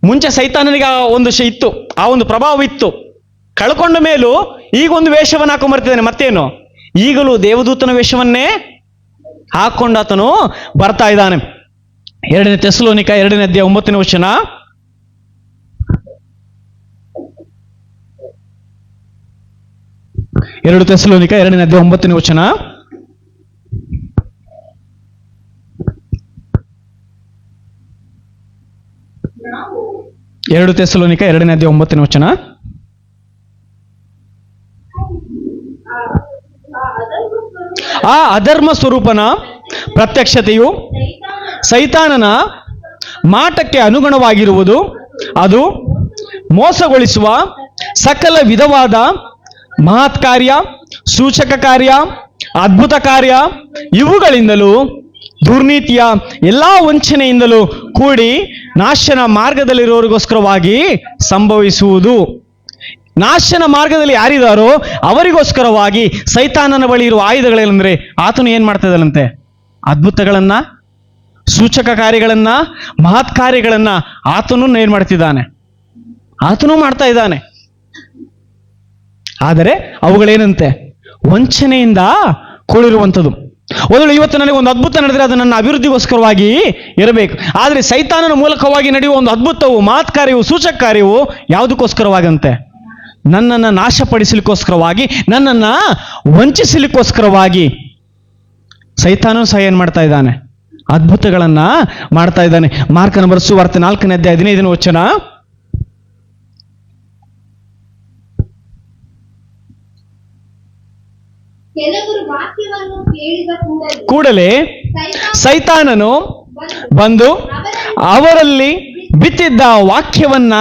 ಮುಂಚೆ ಸೈತಾನನಿಗೆ ಆ ಒಂದು ಇತ್ತು. ಆ ಒಂದು ಪ್ರಭಾವ ಇತ್ತು. ಕಳ್ಕೊಂಡ ಮೇಲೂ ಈಗ ಒಂದು ವೇಷವನ್ನು ಹಾಕೊಂಡ್ಬರ್ತಿದ್ದಾನೆ ಮತ್ತೇನು? ಈಗಲೂ ದೇವದೂತನ ವೇಷವನ್ನೇ ಹಾಕೊಂಡು ಆತನು ಬರ್ತಾ ಇದ್ದಾನೆ. ಎರಡನೇ ತೆಸಲೋನಿಕ ಎರಡನೇ ಅಧ್ಯಾಯ ಒಂಬತ್ತನೇ ವಚನ. ಎರಡು ತೆಸಲೋನಿಕ ಎರಡನೇ ಅಧ್ಯಾಯ ಒಂಬತ್ತನೇ ವಚನ. ಎರಡು ತೆಸಲೋನಿಕ ಎರಡನೇ ಅಧ್ಯಾಯ ಒಂಬತ್ತನೇ ವಚನ. ಆ ಅಧರ್ಮ ಸ್ವರೂಪನ ಪ್ರತ್ಯಕ್ಷತೆಯು ಸೈತಾನನ ಮಾಟಕ್ಕೆ ಅನುಗುಣವಾಗಿರುವುದು, ಅದು ಮೋಸಗೊಳಿಸುವ ಸಕಲ ವಿಧವಾದ ಮಹತ್ ಕಾರ್ಯ ಸೂಚಕ ಕಾರ್ಯ, ಅದ್ಭುತ ಕಾರ್ಯ, ಇವುಗಳಿಂದಲೂ ದುರ್ನೀತಿಯ ಎಲ್ಲ ವಂಚನೆಯಿಂದಲೂ ಕೂಡಿ ನಾಶನ ಮಾರ್ಗದಲ್ಲಿರೋರಿಗೋಸ್ಕರವಾಗಿ ಸಂಭವಿಸುವುದು. ನಾಶನ ಮಾರ್ಗದಲ್ಲಿ ಯಾರಿದಾರೋ ಅವರಿಗೋಸ್ಕರವಾಗಿ ಸೈತಾನನ ಬಳಿ ಇರುವ ಆಯುಧಗಳೇನೆಂದರೆ ಆತನು ಏನು ಮಾಡ್ತಾ ಇದ್ದಾನಂತೆ ಅದ್ಭುತಗಳನ್ನ, ಸೂಚಕ ಕಾರ್ಯಗಳನ್ನ, ಮಹತ್ ಕಾರ್ಯಗಳನ್ನ ಆತನು ಏನು ಮಾಡ್ತಿದ್ದಾನೆ? ಆತನು ಮಾಡ್ತಾ ಇದ್ದಾನೆ. ಆದರೆ ಅವುಗಳೇನಂತೆ? ವಂಚನೆಯಿಂದ ಕೂಡಿರುವಂಥದ್ದು. ಒಂದು ಇವತ್ತು ನನಗೆ ಒಂದು ಅದ್ಭುತ ನಡೆದರೆ ಅದು ನನ್ನ ಅಭಿವೃದ್ಧಿಗೋಸ್ಕರವಾಗಿ ಇರಬೇಕು. ಆದರೆ ಸೈತಾನನ ಮೂಲಕವಾಗಿ ನಡೆಯುವ ಒಂದು ಅದ್ಭುತವು, ಮಹತ್ ಕಾರ್ಯವು, ಸೂಚಕ ಕಾರ್ಯವು ಯಾವುದಕ್ಕೋಸ್ಕರವಾಗಂತೆ? ನನ್ನನ್ನು ನಾಶಪಡಿಸಲಿಕ್ಕೋಸ್ಕರವಾಗಿ ನನ್ನನ್ನು ವಂಚಿಸಲಿಕ್ಕೋಸ್ಕರವಾಗಿ ಸೈತಾನನು ಸಹ ಏನು ಮಾಡ್ತಾ ಇದ್ದಾನೆ? ಅದ್ಭುತಗಳನ್ನು ಮಾಡ್ತಾ ಇದ್ದಾನೆ. ಮಾರ್ಕನ ಬರೆಸು ವಾರ್ತೆ ನಾಲ್ಕನೇ ಅಧ್ಯಾಯ ಹದಿನೈದನೇ ವಚನ. ಕೂಡಲೇ ಸೈತಾನನು ಬಂದು ಅವರಲ್ಲಿ ಬಿತ್ತಿದ್ದ ವಾಕ್ಯವನ್ನ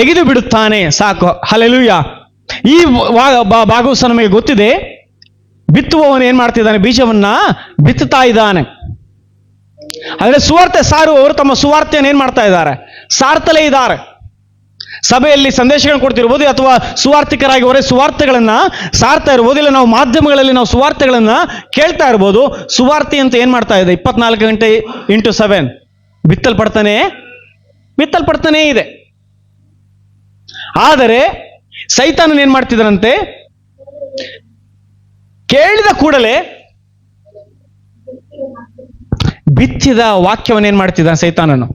ತೆಗೆದು ಬಿಡುತ್ತಾನೆ, ಸಾಕು. ಹಲೆಲುಯ್ಯ ಈ ಭಾಗವು ನಮಗೆ ಗೊತ್ತಿದೆ, ಬಿತ್ತುವವನು ಏನ್ ಮಾಡ್ತಿದ್ದಾನೆ? ಬೀಜವನ್ನ ಬಿತ್ತುತ್ತಾ ಇದ್ದಾನೆ. ಅಂದ್ರೆ ಸುವಾರ್ತೆ ಸಾರುವವರು ತಮ್ಮ ಸುವಾರ್ತೆಯನ್ನು ಏನ್ ಮಾಡ್ತಾ ಇದ್ದಾರೆ? ಸಾರ್ತಲೇ ಇದ್ದಾರೆ. ಸಭೆಯಲ್ಲಿ ಸಂದೇಶಗಳನ್ನು ಕೊಡ್ತಿರ್ಬೋದು, ಅಥವಾ ಸುವಾರ್ಥಿಕರಾಗಿ ಅವರೇ ಸುವಾರ್ತೆಗಳನ್ನ ಸಾರ್ತಾ ಇರ್ಬೋದು, ಇಲ್ಲ ನಾವು ಮಾಧ್ಯಮಗಳಲ್ಲಿ ನಾವು ಸುವಾರ್ತೆಗಳನ್ನ ಕೇಳ್ತಾ ಇರ್ಬೋದು. ಸುವಾರ್ತೆ ಅಂತ ಏನ್ ಮಾಡ್ತಾ ಇದೆ? ಇಪ್ಪತ್ನಾಲ್ಕು ಗಂಟೆ ಇಂಟು ಸೆವೆನ್. ಬಿತ್ತಲ್ಪಡ್ತಾನೆ, ಬಿತ್ತಲ್ಪಡ್ತಾನೇ ಇದೆ. ಆದರೆ ಸೈತಾನನ್ ಏನ್ ಮಾಡ್ತಿದ್ದಾನಂತೆ? ಕೇಳಿದ ಕೂಡಲೇ ಬಿತ್ತಿದ ವಾಕ್ಯವನ್ನು ಏನ್ ಮಾಡ್ತಿದ್ದಾನೆ ಸೈತಾನನು?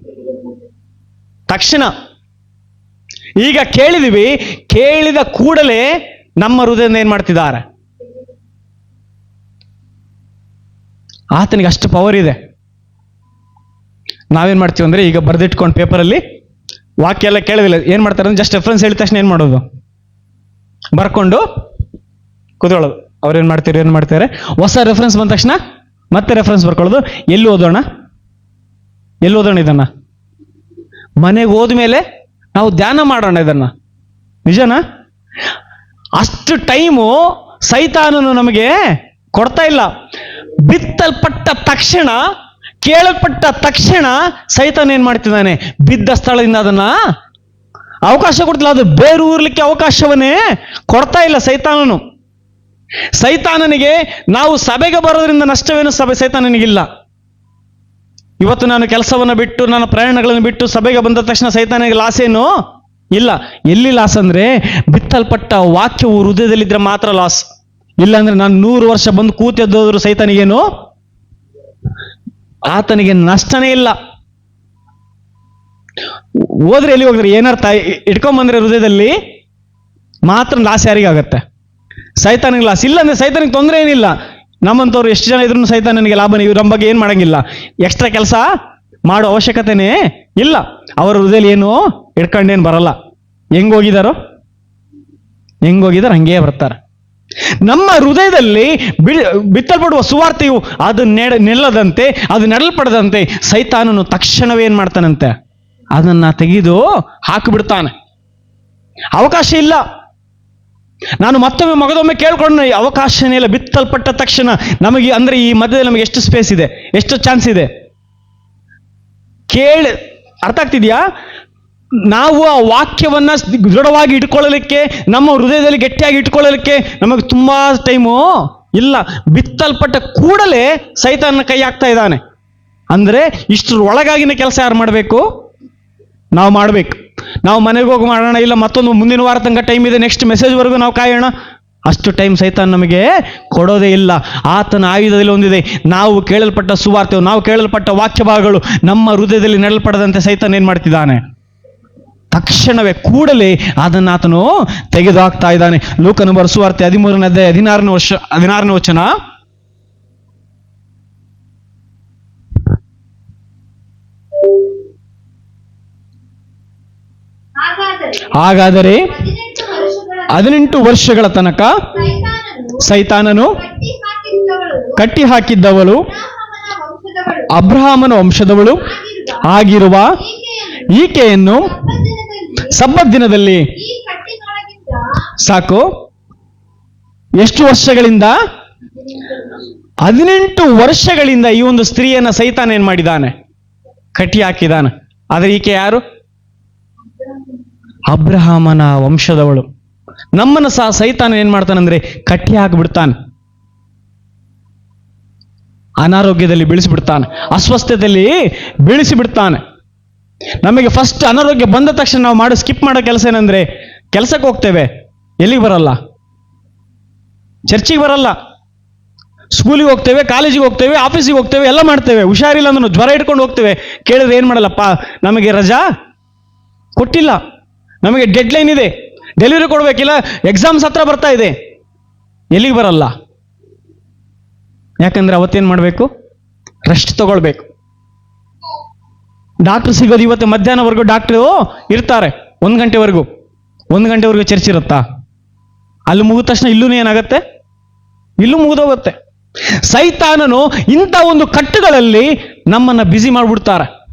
ತಕ್ಷಣ ಈಗ ಕೇಳಿದಿವಿ, ಕೇಳಿದ ಕೂಡಲೇ ನಮ್ಮ ಹೃದಯದಿಂದ ಏನ್ ಮಾಡ್ತಿದ್ದಾರೆ? ಆತನಿಗೆ ಅಷ್ಟು ಪವರ್ ಇದೆ. ನಾವೇನ್ ಮಾಡ್ತೀವಿ ಅಂದ್ರೆ ಈಗ ಬರೆದಿಟ್ಕೊಂಡು ಪೇಪರಲ್ಲಿ ವಾಕ್ಯ ಎಲ್ಲ ಕೇಳಿದಿಲ್ಲ. ಏನ್ ಮಾಡ್ತಾರೆ ಜಸ್ಟ್ ರೆಫರೆನ್ಸ್ ಹೇಳಿದ ತಕ್ಷಣ ಏನು ಮಾಡೋದು? ಬರ್ಕೊಂಡು ಕುತ್ಕೊಳ್ಳೋದು. ಅವ್ರು ಏನು ಮಾಡ್ತಾರೆ ಏನು ಮಾಡ್ತಾರೆ? ಹೊಸ ರೆಫರೆನ್ಸ್ ಬಂದ ತಕ್ಷಣ ಮತ್ತೆ ರೆಫರೆನ್ಸ್ ಬರ್ಕೊಳ್ಳೋದು. ಎಲ್ಲಿ ಓದೋಣ? ಎಲ್ಲಿ ಓದೋಣ ಇದನ್ನ? ಮನೆಗೆ ಹೋದ್ಮೇಲೆ ನಾವು ಧ್ಯಾನ ಮಾಡೋಣ ಇದನ್ನ. ನಿಜನಾ? ಅಷ್ಟು ಟೈಮು ಸೈತಾನನು ನಮಗೆ ಕೊಡ್ತಾ ಇಲ್ಲ. ಬಿತ್ತಲ್ಪಟ್ಟ ತಕ್ಷಣ ಕೇಳಲ್ಪಟ್ಟ ತಕ್ಷಣ ಸೈತಾನ ಏನು ಮಾಡ್ತಿದ್ದಾನೆ? ಬಿದ್ದ ಸ್ಥಳದಿಂದ ಅದನ್ನ ಅವಕಾಶ ಕೊಡ್ತಿಲ್ಲ. ಅದು ಬೇರೂರ್ಲಿಕ್ಕೆ ಅವಕಾಶವನ್ನೇ ಕೊಡ್ತಾ ಇಲ್ಲ ಸೈತಾನನು. ಸೈತಾನನಿಗೆ ನಾವು ಸಭೆಗೆ ಬರೋದ್ರಿಂದ ನಷ್ಟವೇನು? ಸಭೆ ಸೈತಾನನಿಗಿಲ್ಲ. ಇವತ್ತು ನಾನು ಕೆಲಸವನ್ನು ಬಿಟ್ಟು, ನನ್ನ ಪ್ರಯಾಣಗಳನ್ನು ಬಿಟ್ಟು ಸಭೆಗೆ ಬಂದ ತಕ್ಷಣ ಸೈತಾನಿಗೆ ಏನು ಇಲ್ಲ. ಎಲ್ಲಿ ಲಾಸ್ ಅಂದ್ರೆ ಬಿತ್ತಲ್ಪಟ್ಟ ವಾಕ್ಯವು ಹೃದಯದಲ್ಲಿದ್ದರೆ ಮಾತ್ರ ಲಾಸ್. ಇಲ್ಲಾಂದ್ರೆ ನಾನು ನೂರು ವರ್ಷ ಬಂದು ಕೂತೆದ್ದೋದ್ರು ಸೈತಾನಿಗೇನು? ಆತನಿಗೆ ನಷ್ಟನೇ ಇಲ್ಲ. ಹೋದ್ರೆ ಎಲ್ಲಿ ಹೋಗಿದ್ರೆ ಏನರ್ಥ ಇಟ್ಕೊಂಬಂದ್ರೆ ಹೃದಯದಲ್ಲಿ ಮಾತ್ರ ಲಾಸ್ ಯಾರಿಗಾಗತ್ತೆ ಸೈತಾನಿಗೆ ಲಾಸ್. ಇಲ್ಲ ಅಂದ್ರೆ ಸೈತಾನಿಗೆ ತೊಂದರೆ ಏನಿಲ್ಲ. ನಮ್ಮಂಥವ್ರು ಎಷ್ಟು ಜನ ಇದ್ರೂ ನನಗೆ ಲಾಭ ಇವ್ರ ನಮ್ಮ ಬಗ್ಗೆ ಏನು ಮಾಡಂಗಿಲ್ಲ. ಎಕ್ಸ್ಟ್ರಾ ಕೆಲಸ ಮಾಡೋ ಅವಶ್ಯಕತೆನೇ ಇಲ್ಲ. ಅವರ ಹೃದಯದಲ್ಲಿ ಏನು ಇಟ್ಕೊಂಡೇನು ಬರಲ್ಲ. ಹೆಂಗೋಗಿದಾರೋ ಹೋಗಿದಾರೋ? ಹೆಂಗ್ ಹೋಗಿದಾರೋ ಹಂಗೇ ಬರ್ತಾರೆ. ನಮ್ಮ ಹೃದಯದಲ್ಲಿ ಬಿತ್ತಲ್ಪಡುವ ಸುವಾರ್ತೆಯು ಅದು ನೆಡ ನಿಲ್ಲದಂತೆ, ಅದು ನೆಡಲ್ಪಡದಂತೆ ಸೈತಾನನು ತಕ್ಷಣವೇ ಏನ್ ಮಾಡ್ತಾನಂತೆ? ಅದನ್ನ ತೆಗೆದು ಹಾಕಿಬಿಡ್ತಾನೆ. ಅವಕಾಶ ಇಲ್ಲ. ನಾನು ಮತ್ತೊಮ್ಮೆ ಮಗದೊಮ್ಮೆ ಕೇಳ್ಕೊಂಡು ಅವಕಾಶನೇ ಇಲ್ಲ. ಬಿತ್ತಲ್ಪಟ್ಟ ತಕ್ಷಣ ನಮಗೆ ಅಂದ್ರೆ ಈ ಮಧ್ಯದಲ್ಲಿ ನಮಗೆ ಎಷ್ಟು ಸ್ಪೇಸ್ ಇದೆ? ಎಷ್ಟು ಚಾನ್ಸ್ ಇದೆ? ಕೇಳಿ ಅರ್ಥ ಆಗ್ತಿದ್ಯಾ? ನಾವು ಆ ವಾಕ್ಯವನ್ನು ದೃಢವಾಗಿ ಇಟ್ಕೊಳ್ಳಲಿಕ್ಕೆ, ನಮ್ಮ ಹೃದಯದಲ್ಲಿ ಗಟ್ಟಿಯಾಗಿ ಇಟ್ಕೊಳ್ಳಲಿಕ್ಕೆ ನಮಗೆ ತುಂಬ ಟೈಮು ಇಲ್ಲ. ಬಿತ್ತಲ್ಪಟ್ಟ ಕೂಡಲೇ ಸೈತಾನ ಕೈ ಹಾಕ್ತಾ ಇದ್ದಾನೆ. ಅಂದರೆ ಇಷ್ಟರ ಒಳಗಾಗಿನ ಕೆಲಸ ಯಾರು ಮಾಡಬೇಕು? ನಾವು ಮಾಡಬೇಕು. ನಾವು ಮನೆಗೆ ಹೋಗಿ ಮಾಡೋಣ, ಇಲ್ಲ ಮತ್ತೊಂದು ಮುಂದಿನ ವಾರ ತನಕ ಟೈಮ್ ಇದೆ ನೆಕ್ಸ್ಟ್ ಮೆಸೇಜ್ವರೆಗೂ ನಾವು ಕಾಯೋಣ. ಅಷ್ಟು ಟೈಮ್ ಸಹಿತ ನಮಗೆ ಕೊಡೋದೇ ಇಲ್ಲ. ಆತನ ಆಯುಧದಲ್ಲಿ ಒಂದಿದೆ. ನಾವು ಕೇಳಲ್ಪಟ್ಟ ಸುವಾರ್ತೆ ನಾವು ಕೇಳಲ್ಪಟ್ಟ ವಾಕ್ಯ ಭಾಗಗಳು ನಮ್ಮ ಹೃದಯದಲ್ಲಿ ನೆಡಲ್ಪಡದಂತೆ ಸೈತಾನ ಏನು ಮಾಡ್ತಿದ್ದಾನೆ? ತಕ್ಷಣವೇ ಕೂಡಲೇ ಅದನ್ನು ಆತನು ತೆಗೆದು ಹಾಕ್ತಾ ಇದ್ದಾನೆ. ಲೋಕನು ಬರೆಸುವಾರ್ತೆ ಹದಿಮೂರನೇ ಅಧ್ಯಾಯ ಹದಿನಾರನೇ ವರ್ಷ, ಹದಿನಾರನೇ ವಚನ. ಹಾಗಾದರೆ ಹದಿನೆಂಟು ವರ್ಷಗಳ ತನಕ ಸೈತಾನನು ಕಟ್ಟಿ ಹಾಕಿದ್ದವಳು, ಅಬ್ರಹಾಮನ ವಂಶದವಳು ಆಗಿರುವ ಈಕೆಯನ್ನು ಸಬ್ಬತ್ ದಿನದಲ್ಲಿ ಸಾಕು. ಎಷ್ಟು ವರ್ಷಗಳಿಂದ? ಹದಿನೆಂಟು ವರ್ಷಗಳಿಂದ ಈ ಒಂದು ಸ್ತ್ರೀಯನ್ನ ಸೈತಾನ ಏನ್ ಮಾಡಿದಾನೆ ಕಟ್ಟಿ ಹಾಕಿದಾನೆ ಆದ್ರೆ ಈಕೆ ಯಾರು? ಅಬ್ರಹಾಮನ ವಂಶದವಳು. ನಮ್ಮನ್ನ ಸಹ ಸೈತಾನ ಏನ್ ಮಾಡ್ತಾನಂದ್ರೆ ಕಟ್ಟಿ ಹಾಕಿಬಿಡ್ತಾನೆ. ಅನಾರೋಗ್ಯದಲ್ಲಿ ಬೀಳಿಸಿಬಿಡ್ತಾನೆ. ಅಸ್ವಸ್ಥತೆಯಲ್ಲಿ ಬೀಳಿಸಿಬಿಡ್ತಾನೆ. ನಮಗೆ ಫಸ್ಟ್ ಅನಾರೋಗ್ಯ ಬಂದ ತಕ್ಷಣ ನಾವು ಮಾಡೋ ಸ್ಕಿಪ್ ಮಾಡೋ ಕೆಲಸ ಏನಂದ್ರೆ ಕೆಲಸಕ್ಕೆ ಹೋಗ್ತೇವೆ, ಎಲ್ಲಿಗೆ ಬರಲ್ಲ? ಚರ್ಚಿಗೆ ಬರಲ್ಲ. ಸ್ಕೂಲಿಗೆ ಹೋಗ್ತೇವೆ ಕಾಲೇಜಿಗೆ ಹೋಗ್ತೇವೆ ಆಫೀಸಿಗೆ ಹೋಗ್ತೇವೆ, ಎಲ್ಲ ಮಾಡ್ತೇವೆ. ಹುಷಾರಿಲ್ಲ ಅಂದ್ರೆ ಜ್ವರ ಇಟ್ಕೊಂಡು ಹೋಗ್ತೇವೆ. ಕೇಳಿದ್ರೆ ಏನು ಮಾಡಲ್ಲಪ್ಪ? ನಮಗೆ ರಜಾ ಕೊಟ್ಟಿಲ್ಲ. ನಮಗೆ ಡೆಡ್ ಲೈನ್ ಇದೆ. ಡೆಲಿವರಿ ಕೊಡಬೇಕಿಲ್ಲ ಎಕ್ಸಾಮ್ಸ್ ಹತ್ರ ಬರ್ತಾ ಇದೆ. ಎಲ್ಲಿಗೆ ಬರಲ್ಲ? ಯಾಕಂದ್ರೆ ಅವತ್ತೇನು ಮಾಡಬೇಕು? ರೆಸ್ಟ್ ತಗೊಳ್ಬೇಕು. ಡಾಕ್ಟರ್ ಸಿಗೋದು ಇವತ್ತು ಮಧ್ಯಾಹ್ನವರೆಗೂ ಡಾಕ್ಟ್ರು ಇರ್ತಾರೆ. ಒಂದು ಗಂಟೆವರೆಗೂ. ಒಂದು ಗಂಟೆವರೆಗೂ ಚರ್ಚ್ ಇರುತ್ತಾ? ಅಲ್ಲಿ ಮುಗಿದ ತಕ್ಷಣ ಇಲ್ಲೂ ಏನಾಗತ್ತೆ? ಇಲ್ಲೂ ಮುಗಿದೋಗುತ್ತೆ. ಸೈತಾನನು ಇಂಥ ಒಂದು ಕಟ್ಟುಗಳಲ್ಲಿ ನಮ್ಮನ್ನ ಬ್ಯುಸಿ ಮಾಡಿಬಿಡ್ತಾರೆ.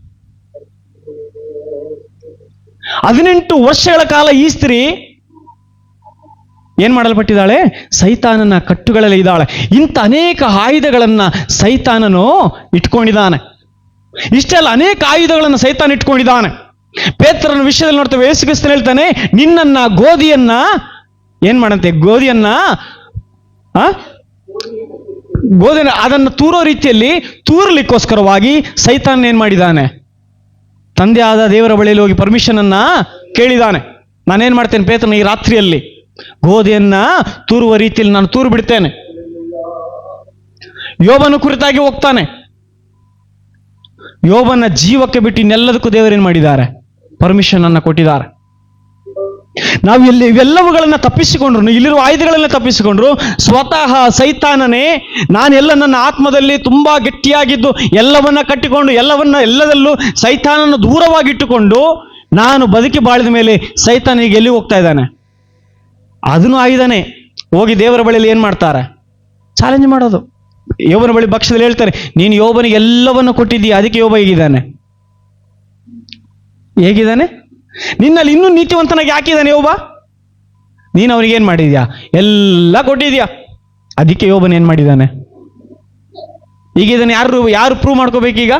ಹದಿನೆಂಟು ವರ್ಷಗಳ ಕಾಲ ಈ ಸ್ತ್ರೀ ಏನ್ ಮಾಡಲ್ಪಟ್ಟಿದ್ದಾಳೆ? ಸೈತಾನನ ಕಟ್ಟುಗಳಲ್ಲಿ ಇದ್ದಾಳೆ. ಇಂಥ ಅನೇಕ ಆಯುಧಗಳನ್ನ ಸೈತಾನನು ಇಟ್ಕೊಂಡಿದ್ದಾನೆ. ಇಷ್ಟೆಲ್ಲ ಅನೇಕ ಆಯುಧಗಳನ್ನು ಸೈತಾನ ಇಟ್ಕೊಂಡಿದ್ದಾನೆ. ಪೇತ್ರನ ವಿಷಯದಲ್ಲಿ ನೋಡ್ತೇವೆ, ಯೇಸು ಕ್ರಿಸ್ತನು ಹೇಳ್ತಾನೆ, ನಿನ್ನನ್ನ ಗೋಧಿಯನ್ನ ಏನ್ ಮಾಡಂತೆ? ಗೋಧಿಯನ್ನ ಅದನ್ನ ಅದನ್ನು ತೂರೋ ರೀತಿಯಲ್ಲಿ ತೂರಲಿಕ್ಕೋಸ್ಕರವಾಗಿ ಸೈತಾನ್ ಏನ್ ಮಾಡಿದ್ದಾನೆ? ತಂದೆ ಆದ ದೇವರ ಬಳಿಯಲ್ಲಿ ಹೋಗಿ ಪರ್ಮಿಷನ್ ಅನ್ನ ಕೇಳಿದಾನೆ. ನಾನೇನ್ ಮಾಡ್ತೇನೆ ಪೇತ್ರನ ಈ ರಾತ್ರಿಯಲ್ಲಿ? ಗೋಧಿಯನ್ನ ತೂರುವ ರೀತಿಯಲ್ಲಿ ನಾನು ತೂರು ಬಿಡ್ತೇನೆ ಯೋಬನ ಕುರಿತಾಗಿ ಹೋಗ್ತಾನೆ. ಯೋಬನ ಜೀವಕ್ಕೆ ಬಿಟ್ಟು ಇನ್ನೆಲ್ಲದಕ್ಕೂ ದೇವರೇನು ಮಾಡಿದ್ದಾರೆ? ಪರ್ಮಿಷನ್ ಅನ್ನು ಕೊಟ್ಟಿದ್ದಾರೆ. ನಾವು ಇಲ್ಲಿ ಇವೆಲ್ಲವುಗಳನ್ನ ತಪ್ಪಿಸಿಕೊಂಡ್ರು ಇಲ್ಲಿರುವ ಆಯುಧಗಳನ್ನು ತಪ್ಪಿಸಿಕೊಂಡ್ರು, ಸ್ವತಃ ಸೈತಾನನೇ ನಾನೆಲ್ಲ ನನ್ನ ಆತ್ಮದಲ್ಲಿ ತುಂಬಾ ಗಟ್ಟಿಯಾಗಿದ್ದು, ಎಲ್ಲವನ್ನ ಕಟ್ಟಿಕೊಂಡು, ಎಲ್ಲವನ್ನ, ಎಲ್ಲದಲ್ಲೂ ಸೈತಾನನ ದೂರವಾಗಿಟ್ಟುಕೊಂಡು ನಾನು ಬದುಕಿ ಬಾಳಿದ ಮೇಲೆ ಸೈತಾನಿಗೆ ಎಲ್ಲಿ ಹೋಗ್ತಾ ಇದ್ದಾನೆ? ಅದನ್ನು ಆಯುಧನೇ, ಹೋಗಿ ದೇವರ ಬಳಿಯಲ್ಲಿ ಏನು ಮಾಡ್ತಾರೆ? ಚಾಲೆಂಜ್ ಮಾಡೋದು. ಯೋಬನ ಬಳಿ ಭಕ್ಷ್ಯದಲ್ಲಿ ಹೇಳ್ತಾರೆ, ನೀನು ಯೋಬನಿಗೆ ಎಲ್ಲವನ್ನು ಕೊಟ್ಟಿದ್ದೀಯ? ಅದಕ್ಕೆ ಯೋಬ ಹೇಗಿದ್ದಾನೆ? ಹೇಗಿದ್ದಾನೆ? ನಿನ್ನಲ್ಲಿ ಇನ್ನೂ ನೀತಿವಂತನಾಗಿ ಹಾಕಿದ್ದಾನೆ ಯೋಬ? ನೀನು ಅವನಿಗೆ ಏನು ಮಾಡಿದ್ಯಾ? ಎಲ್ಲ ಕೊಟ್ಟಿದ್ಯಾ? ಅದಕ್ಕೆ ಯೋಬನ ಏನು ಮಾಡಿದ್ದಾನೆ? ಈಗ ಇದನ್ನು ಯಾರು ಯಾರು ಪ್ರೂವ್ ಮಾಡ್ಕೋಬೇಕೀಗ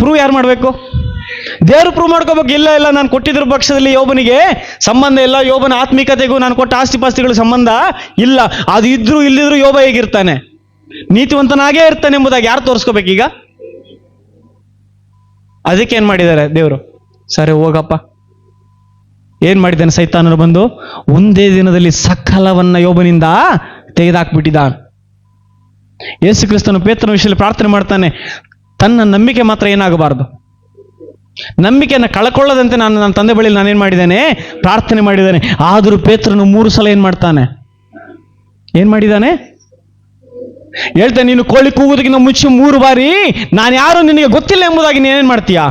ಪ್ರೂವ್ ಯಾರು ಮಾಡಬೇಕು? ದೇವರು ಪ್ರೂವ್ ಮಾಡ್ಕೋಬೇಕು, ಇಲ್ಲ ಇಲ್ಲ, ನಾನು ಕೊಟ್ಟಿದ್ರ ಪಕ್ಷದಲ್ಲಿ ಯೋಬನಿಗೆ ಸಂಬಂಧ ಇಲ್ಲ, ಯೋಬನ ಆತ್ಮಿಕತೆಗೂ ನಾನು ಕೊಟ್ಟ ಆಸ್ತಿ ಪಾಸ್ತಿಗಳ ಸಂಬಂಧ ಇಲ್ಲ. ಅದು ಇದ್ರೂ ಇಲ್ಲಿದ್ರು ಯೋಬ ಹೇಗಿರ್ತಾನೆ? ನೀತಿವಂತನಾಗೇ ಇರ್ತಾನೆ ಎಂಬುದಾಗಿ ಯಾರು ತೋರಿಸ್ಕೋಬೇಕೀಗ ಅದಕ್ಕೆ ಏನು ಮಾಡಿದ್ದಾರೆ ದೇವರು? ಸರಿ, ಹೋಗಪ್ಪ. ಏನ್ ಮಾಡಿದ್ದಾನೆ ಸೈತಾನರು ಬಂದು? ಒಂದೇ ದಿನದಲ್ಲಿ ಸಕಲವನ್ನ ಯೋಬನಿಂದ ತೆಗೆದಾಕ್ಬಿಟ್ಟಿದ್ದ ಯೇಸು ಕ್ರಿಸ್ತನು ಪೇತ್ರನ ವಿಷಯದಲ್ಲಿ ಪ್ರಾರ್ಥನೆ ಮಾಡ್ತಾನೆ. ತನ್ನ ನಂಬಿಕೆ ಮಾತ್ರ ಏನಾಗಬಾರದು. ನಂಬಿಕೆಯನ್ನು ಕಳ್ಕೊಳ್ಳದಂತೆ ನಾನು ನನ್ನ ತಂದೆ ಬಳಿ ನಾನೇನು ಮಾಡಿದ್ದೇನೆ? ಪ್ರಾರ್ಥನೆ ಮಾಡಿದ್ದೇನೆ. ಆದರೂ ಪೇತ್ರನು ಮೂರು ಸಲ ಏನು ಮಾಡ್ತಾನೆ? ಏನು ಮಾಡಿದ್ದಾನೆ? ಹೇಳ್ತೇನೆ ನೀನು ಕೋಳಿ ಕೂಗೋದಕ್ಕಿಂತ ಮುಂಚೆ ಮೂರು ಬಾರಿ ನಾನು ಯಾರು ನಿನಗೆ ಗೊತ್ತಿಲ್ಲ ಎಂಬುದಾಗಿ ನೀನೇನು ಮಾಡ್ತೀಯಾ?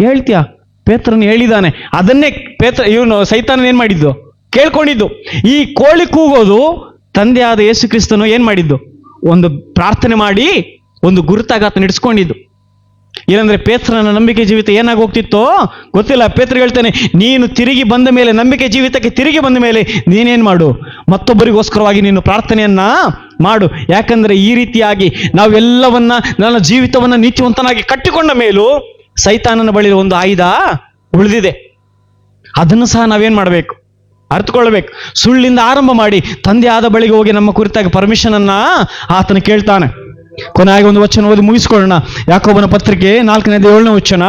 ಹೇಳ್ತೀಯಾ? ಪೇತ್ರನು ಹೇಳಿದ್ದಾನೆ. ಅದನ್ನೇ ಪೇತ್ರ, ಇವನು ಸೈತಾನ ಏನು ಮಾಡಿದ್ದು? ಕೇಳ್ಕೊಂಡಿದ್ದು. ಈ ಕೋಳಿ ಕೂಗೋದು ತಂದೆಯಾದ ಯೇಸು ಕ್ರಿಸ್ತನು ಏನು ಮಾಡಿದ್ದು? ಒಂದು ಪ್ರಾರ್ಥನೆ ಮಾಡಿ, ಒಂದು ಗುರುತಾಘಾತ ಆತನ ಏನಂದ್ರೆ ಪೇತ್ರನ ನಂಬಿಕೆ ಜೀವಿತ ಏನಾಗಿ ಹೋಗ್ತಿತ್ತೋ ಗೊತ್ತಿಲ್ಲ. ಪೇತ್ರ ಹೇಳ್ತಾನೆ, ನೀನು ತಿರುಗಿ ಬಂದ ಮೇಲೆ, ನಂಬಿಕೆ ಜೀವಿತಕ್ಕೆ ತಿರುಗಿ ಬಂದ ಮೇಲೆ ನೀನೇನ್ ಮಾಡು? ಮತ್ತೊಬ್ಬರಿಗೋಸ್ಕರವಾಗಿ ನೀನು ಪ್ರಾರ್ಥನೆಯನ್ನ ಮಾಡು. ಯಾಕಂದ್ರೆ ಈ ರೀತಿಯಾಗಿ ನಾವೆಲ್ಲವನ್ನ, ನನ್ನ ಜೀವಿತವನ್ನ ನೀತಿವಂತನಾಗಿ ಕಟ್ಟಿಕೊಂಡ ಮೇಲೂ ಸೈತಾನನ ಬಳಿ ಒಂದು ಆಯುಧ ಉಳಿದಿದೆ. ಅದನ್ನು ಸಹ ನಾವೇನು ಮಾಡಬೇಕು? ಅರ್ಥಕೊಳ್ಬೇಕು ಸುಳ್ಳಿಂದ ಆರಂಭ ಮಾಡಿ, ತಂದೆ ಆದ ಬಳಿಗೆ ಹೋಗಿ ನಮ್ಮ ಕುರಿತಾಗಿ ಪರ್ಮಿಷನ್ ಅನ್ನ ಆತನ ಕೇಳ್ತಾನೆ. ಕೊನೆಯಾಗಿ ಒಂದು ವಚನ ಓದಿ ಮುಗಿಸ್ಕೊಳ್ಳೋಣ. ಯಾಕೋಬನ ಪತ್ರಿಕೆ ನಾಲ್ಕನೇದು ಏಳನೇ ವಚನ.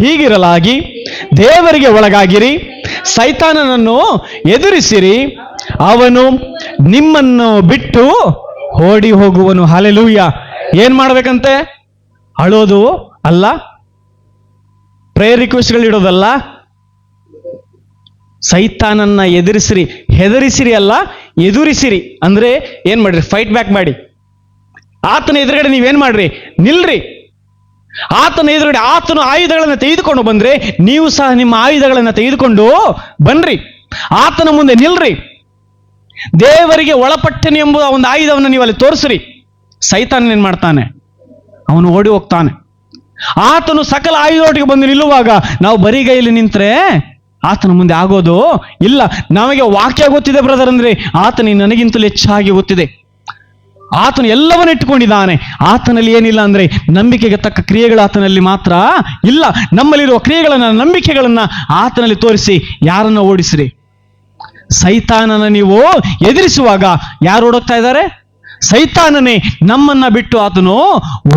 ಹೀಗಿರಲಾಗಿ ದೇವರಿಗೆ ಒಳಗಾಗಿರಿ, ಸೈತಾನನನ್ನು ಎದುರಿಸಿರಿ, ಅವನು ನಿಮ್ಮನ್ನು ಬಿಟ್ಟು ಓಡಿ ಹೋಗುವನು. ಹಾಲೆಲೂಯ ಏನ್ ಮಾಡ್ಬೇಕಂತೆ? ಅಳೋದು ಅಲ್ಲ, ಪ್ರೇಯರ್ ರಿಕ್ವೆಸ್ಟ್ಗಳು ಇಡೋದಲ್ಲ. ಸೈತಾನನ್ನ ಎದುರಿಸಿರಿ. ಹೆದರಿಸಿರಿ ಅಲ್ಲ, ಎದುರಿಸಿರಿ. ಅಂದ್ರೆ ಏನ್ ಮಾಡ್ರಿ? ಫೈಟ್ ಬ್ಯಾಕ್ ಮಾಡಿ. ಆತನ ಎದುರುಗಡೆ ನೀವೇನ್ ಮಾಡ್ರಿ? ನಿಲ್ರಿ. ಆತನ ಎದುರುಗಡೆ ಆತನ ಆಯುಧಗಳನ್ನು ತೆಗೆದುಕೊಂಡು ಬಂದ್ರೆ ನೀವು ಸಹ ನಿಮ್ಮ ಆಯುಧಗಳನ್ನು ತೆಗೆದುಕೊಂಡು ಬನ್ರಿ. ಆತನ ಮುಂದೆ ನಿಲ್ರಿ. ದೇವರಿಗೆ ಒಳಪಟ್ಟನೆ ಎಂಬುವ ಒಂದು ಆಯುಧವನ್ನು ನೀವು ಅಲ್ಲಿ ತೋರಿಸ್ರಿ. ಸೈತಾನ ಏನ್ ಮಾಡ್ತಾನೆ? ಅವನು ಓಡಿ ಹೋಗ್ತಾನೆ. ಆತನು ಸಕಲ ಆಯುಧೊಟ್ಟಿಗೆ ಬಂದು ನಿಲ್ಲುವಾಗ ನಾವು ಬರಿಗೈಲಿ ನಿಂತ್ರೆ ಆತನ ಮುಂದೆ ಆಗೋದು ಇಲ್ಲ. ನಮಗೆ ವಾಕ್ಯ ಗೊತ್ತಿದೆ ಬ್ರದರ್ ಅಂದ್ರೆ ಆತನಿ ನನಗಿಂತಲೂ ಹೆಚ್ಚಾಗಿ ಗೊತ್ತಿದೆ. ಆತನು ಎಲ್ಲವನ್ನ ಇಟ್ಟುಕೊಂಡಿದ್ದಾನೆ. ಆತನಲ್ಲಿ ಏನಿಲ್ಲ ಅಂದ್ರೆ ನಂಬಿಕೆಗೆ ತಕ್ಕ ಕ್ರಿಯೆಗಳು ಆತನಲ್ಲಿ ಮಾತ್ರ ಇಲ್ಲ. ನಮ್ಮಲ್ಲಿರುವ ಕ್ರಿಯೆಗಳನ್ನ, ನಂಬಿಕೆಗಳನ್ನ ಆತನಲ್ಲಿ ತೋರಿಸಿ ಯಾರನ್ನ ಓಡಿಸ್ರಿ? ಸೈತಾನನ ನೀವು ಎದುರಿಸುವಾಗ ಯಾರು ಓಡೋಗ್ತಾ ಇದ್ದಾರೆ? ಸೈತಾನನೇ ನಮ್ಮನ್ನ ಬಿಟ್ಟು ಆತನು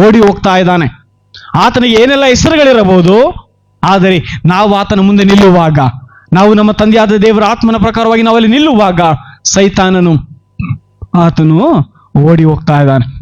ಓಡಿ ಹೋಗ್ತಾ ಇದ್ದಾನೆ. ಆತನಿಗೆ ಏನೆಲ್ಲ ಹೆಸರುಗಳಿರಬಹುದು? ಆದರೆ ನಾವು ಆತನ ಮುಂದೆ ನಿಲ್ಲುವಾಗ, ನಾವು ನಮ್ಮ ತಂದೆಯಾದ ದೇವರ ಆತ್ಮನ ಪ್ರಕಾರವಾಗಿ ನಾವಲ್ಲಿ ನಿಲ್ಲುವಾಗ ಸೈತಾನನು ಆತನು ಓಡಿ ಹೋಗ್ತಾ ಇದ್ದಾನೆ.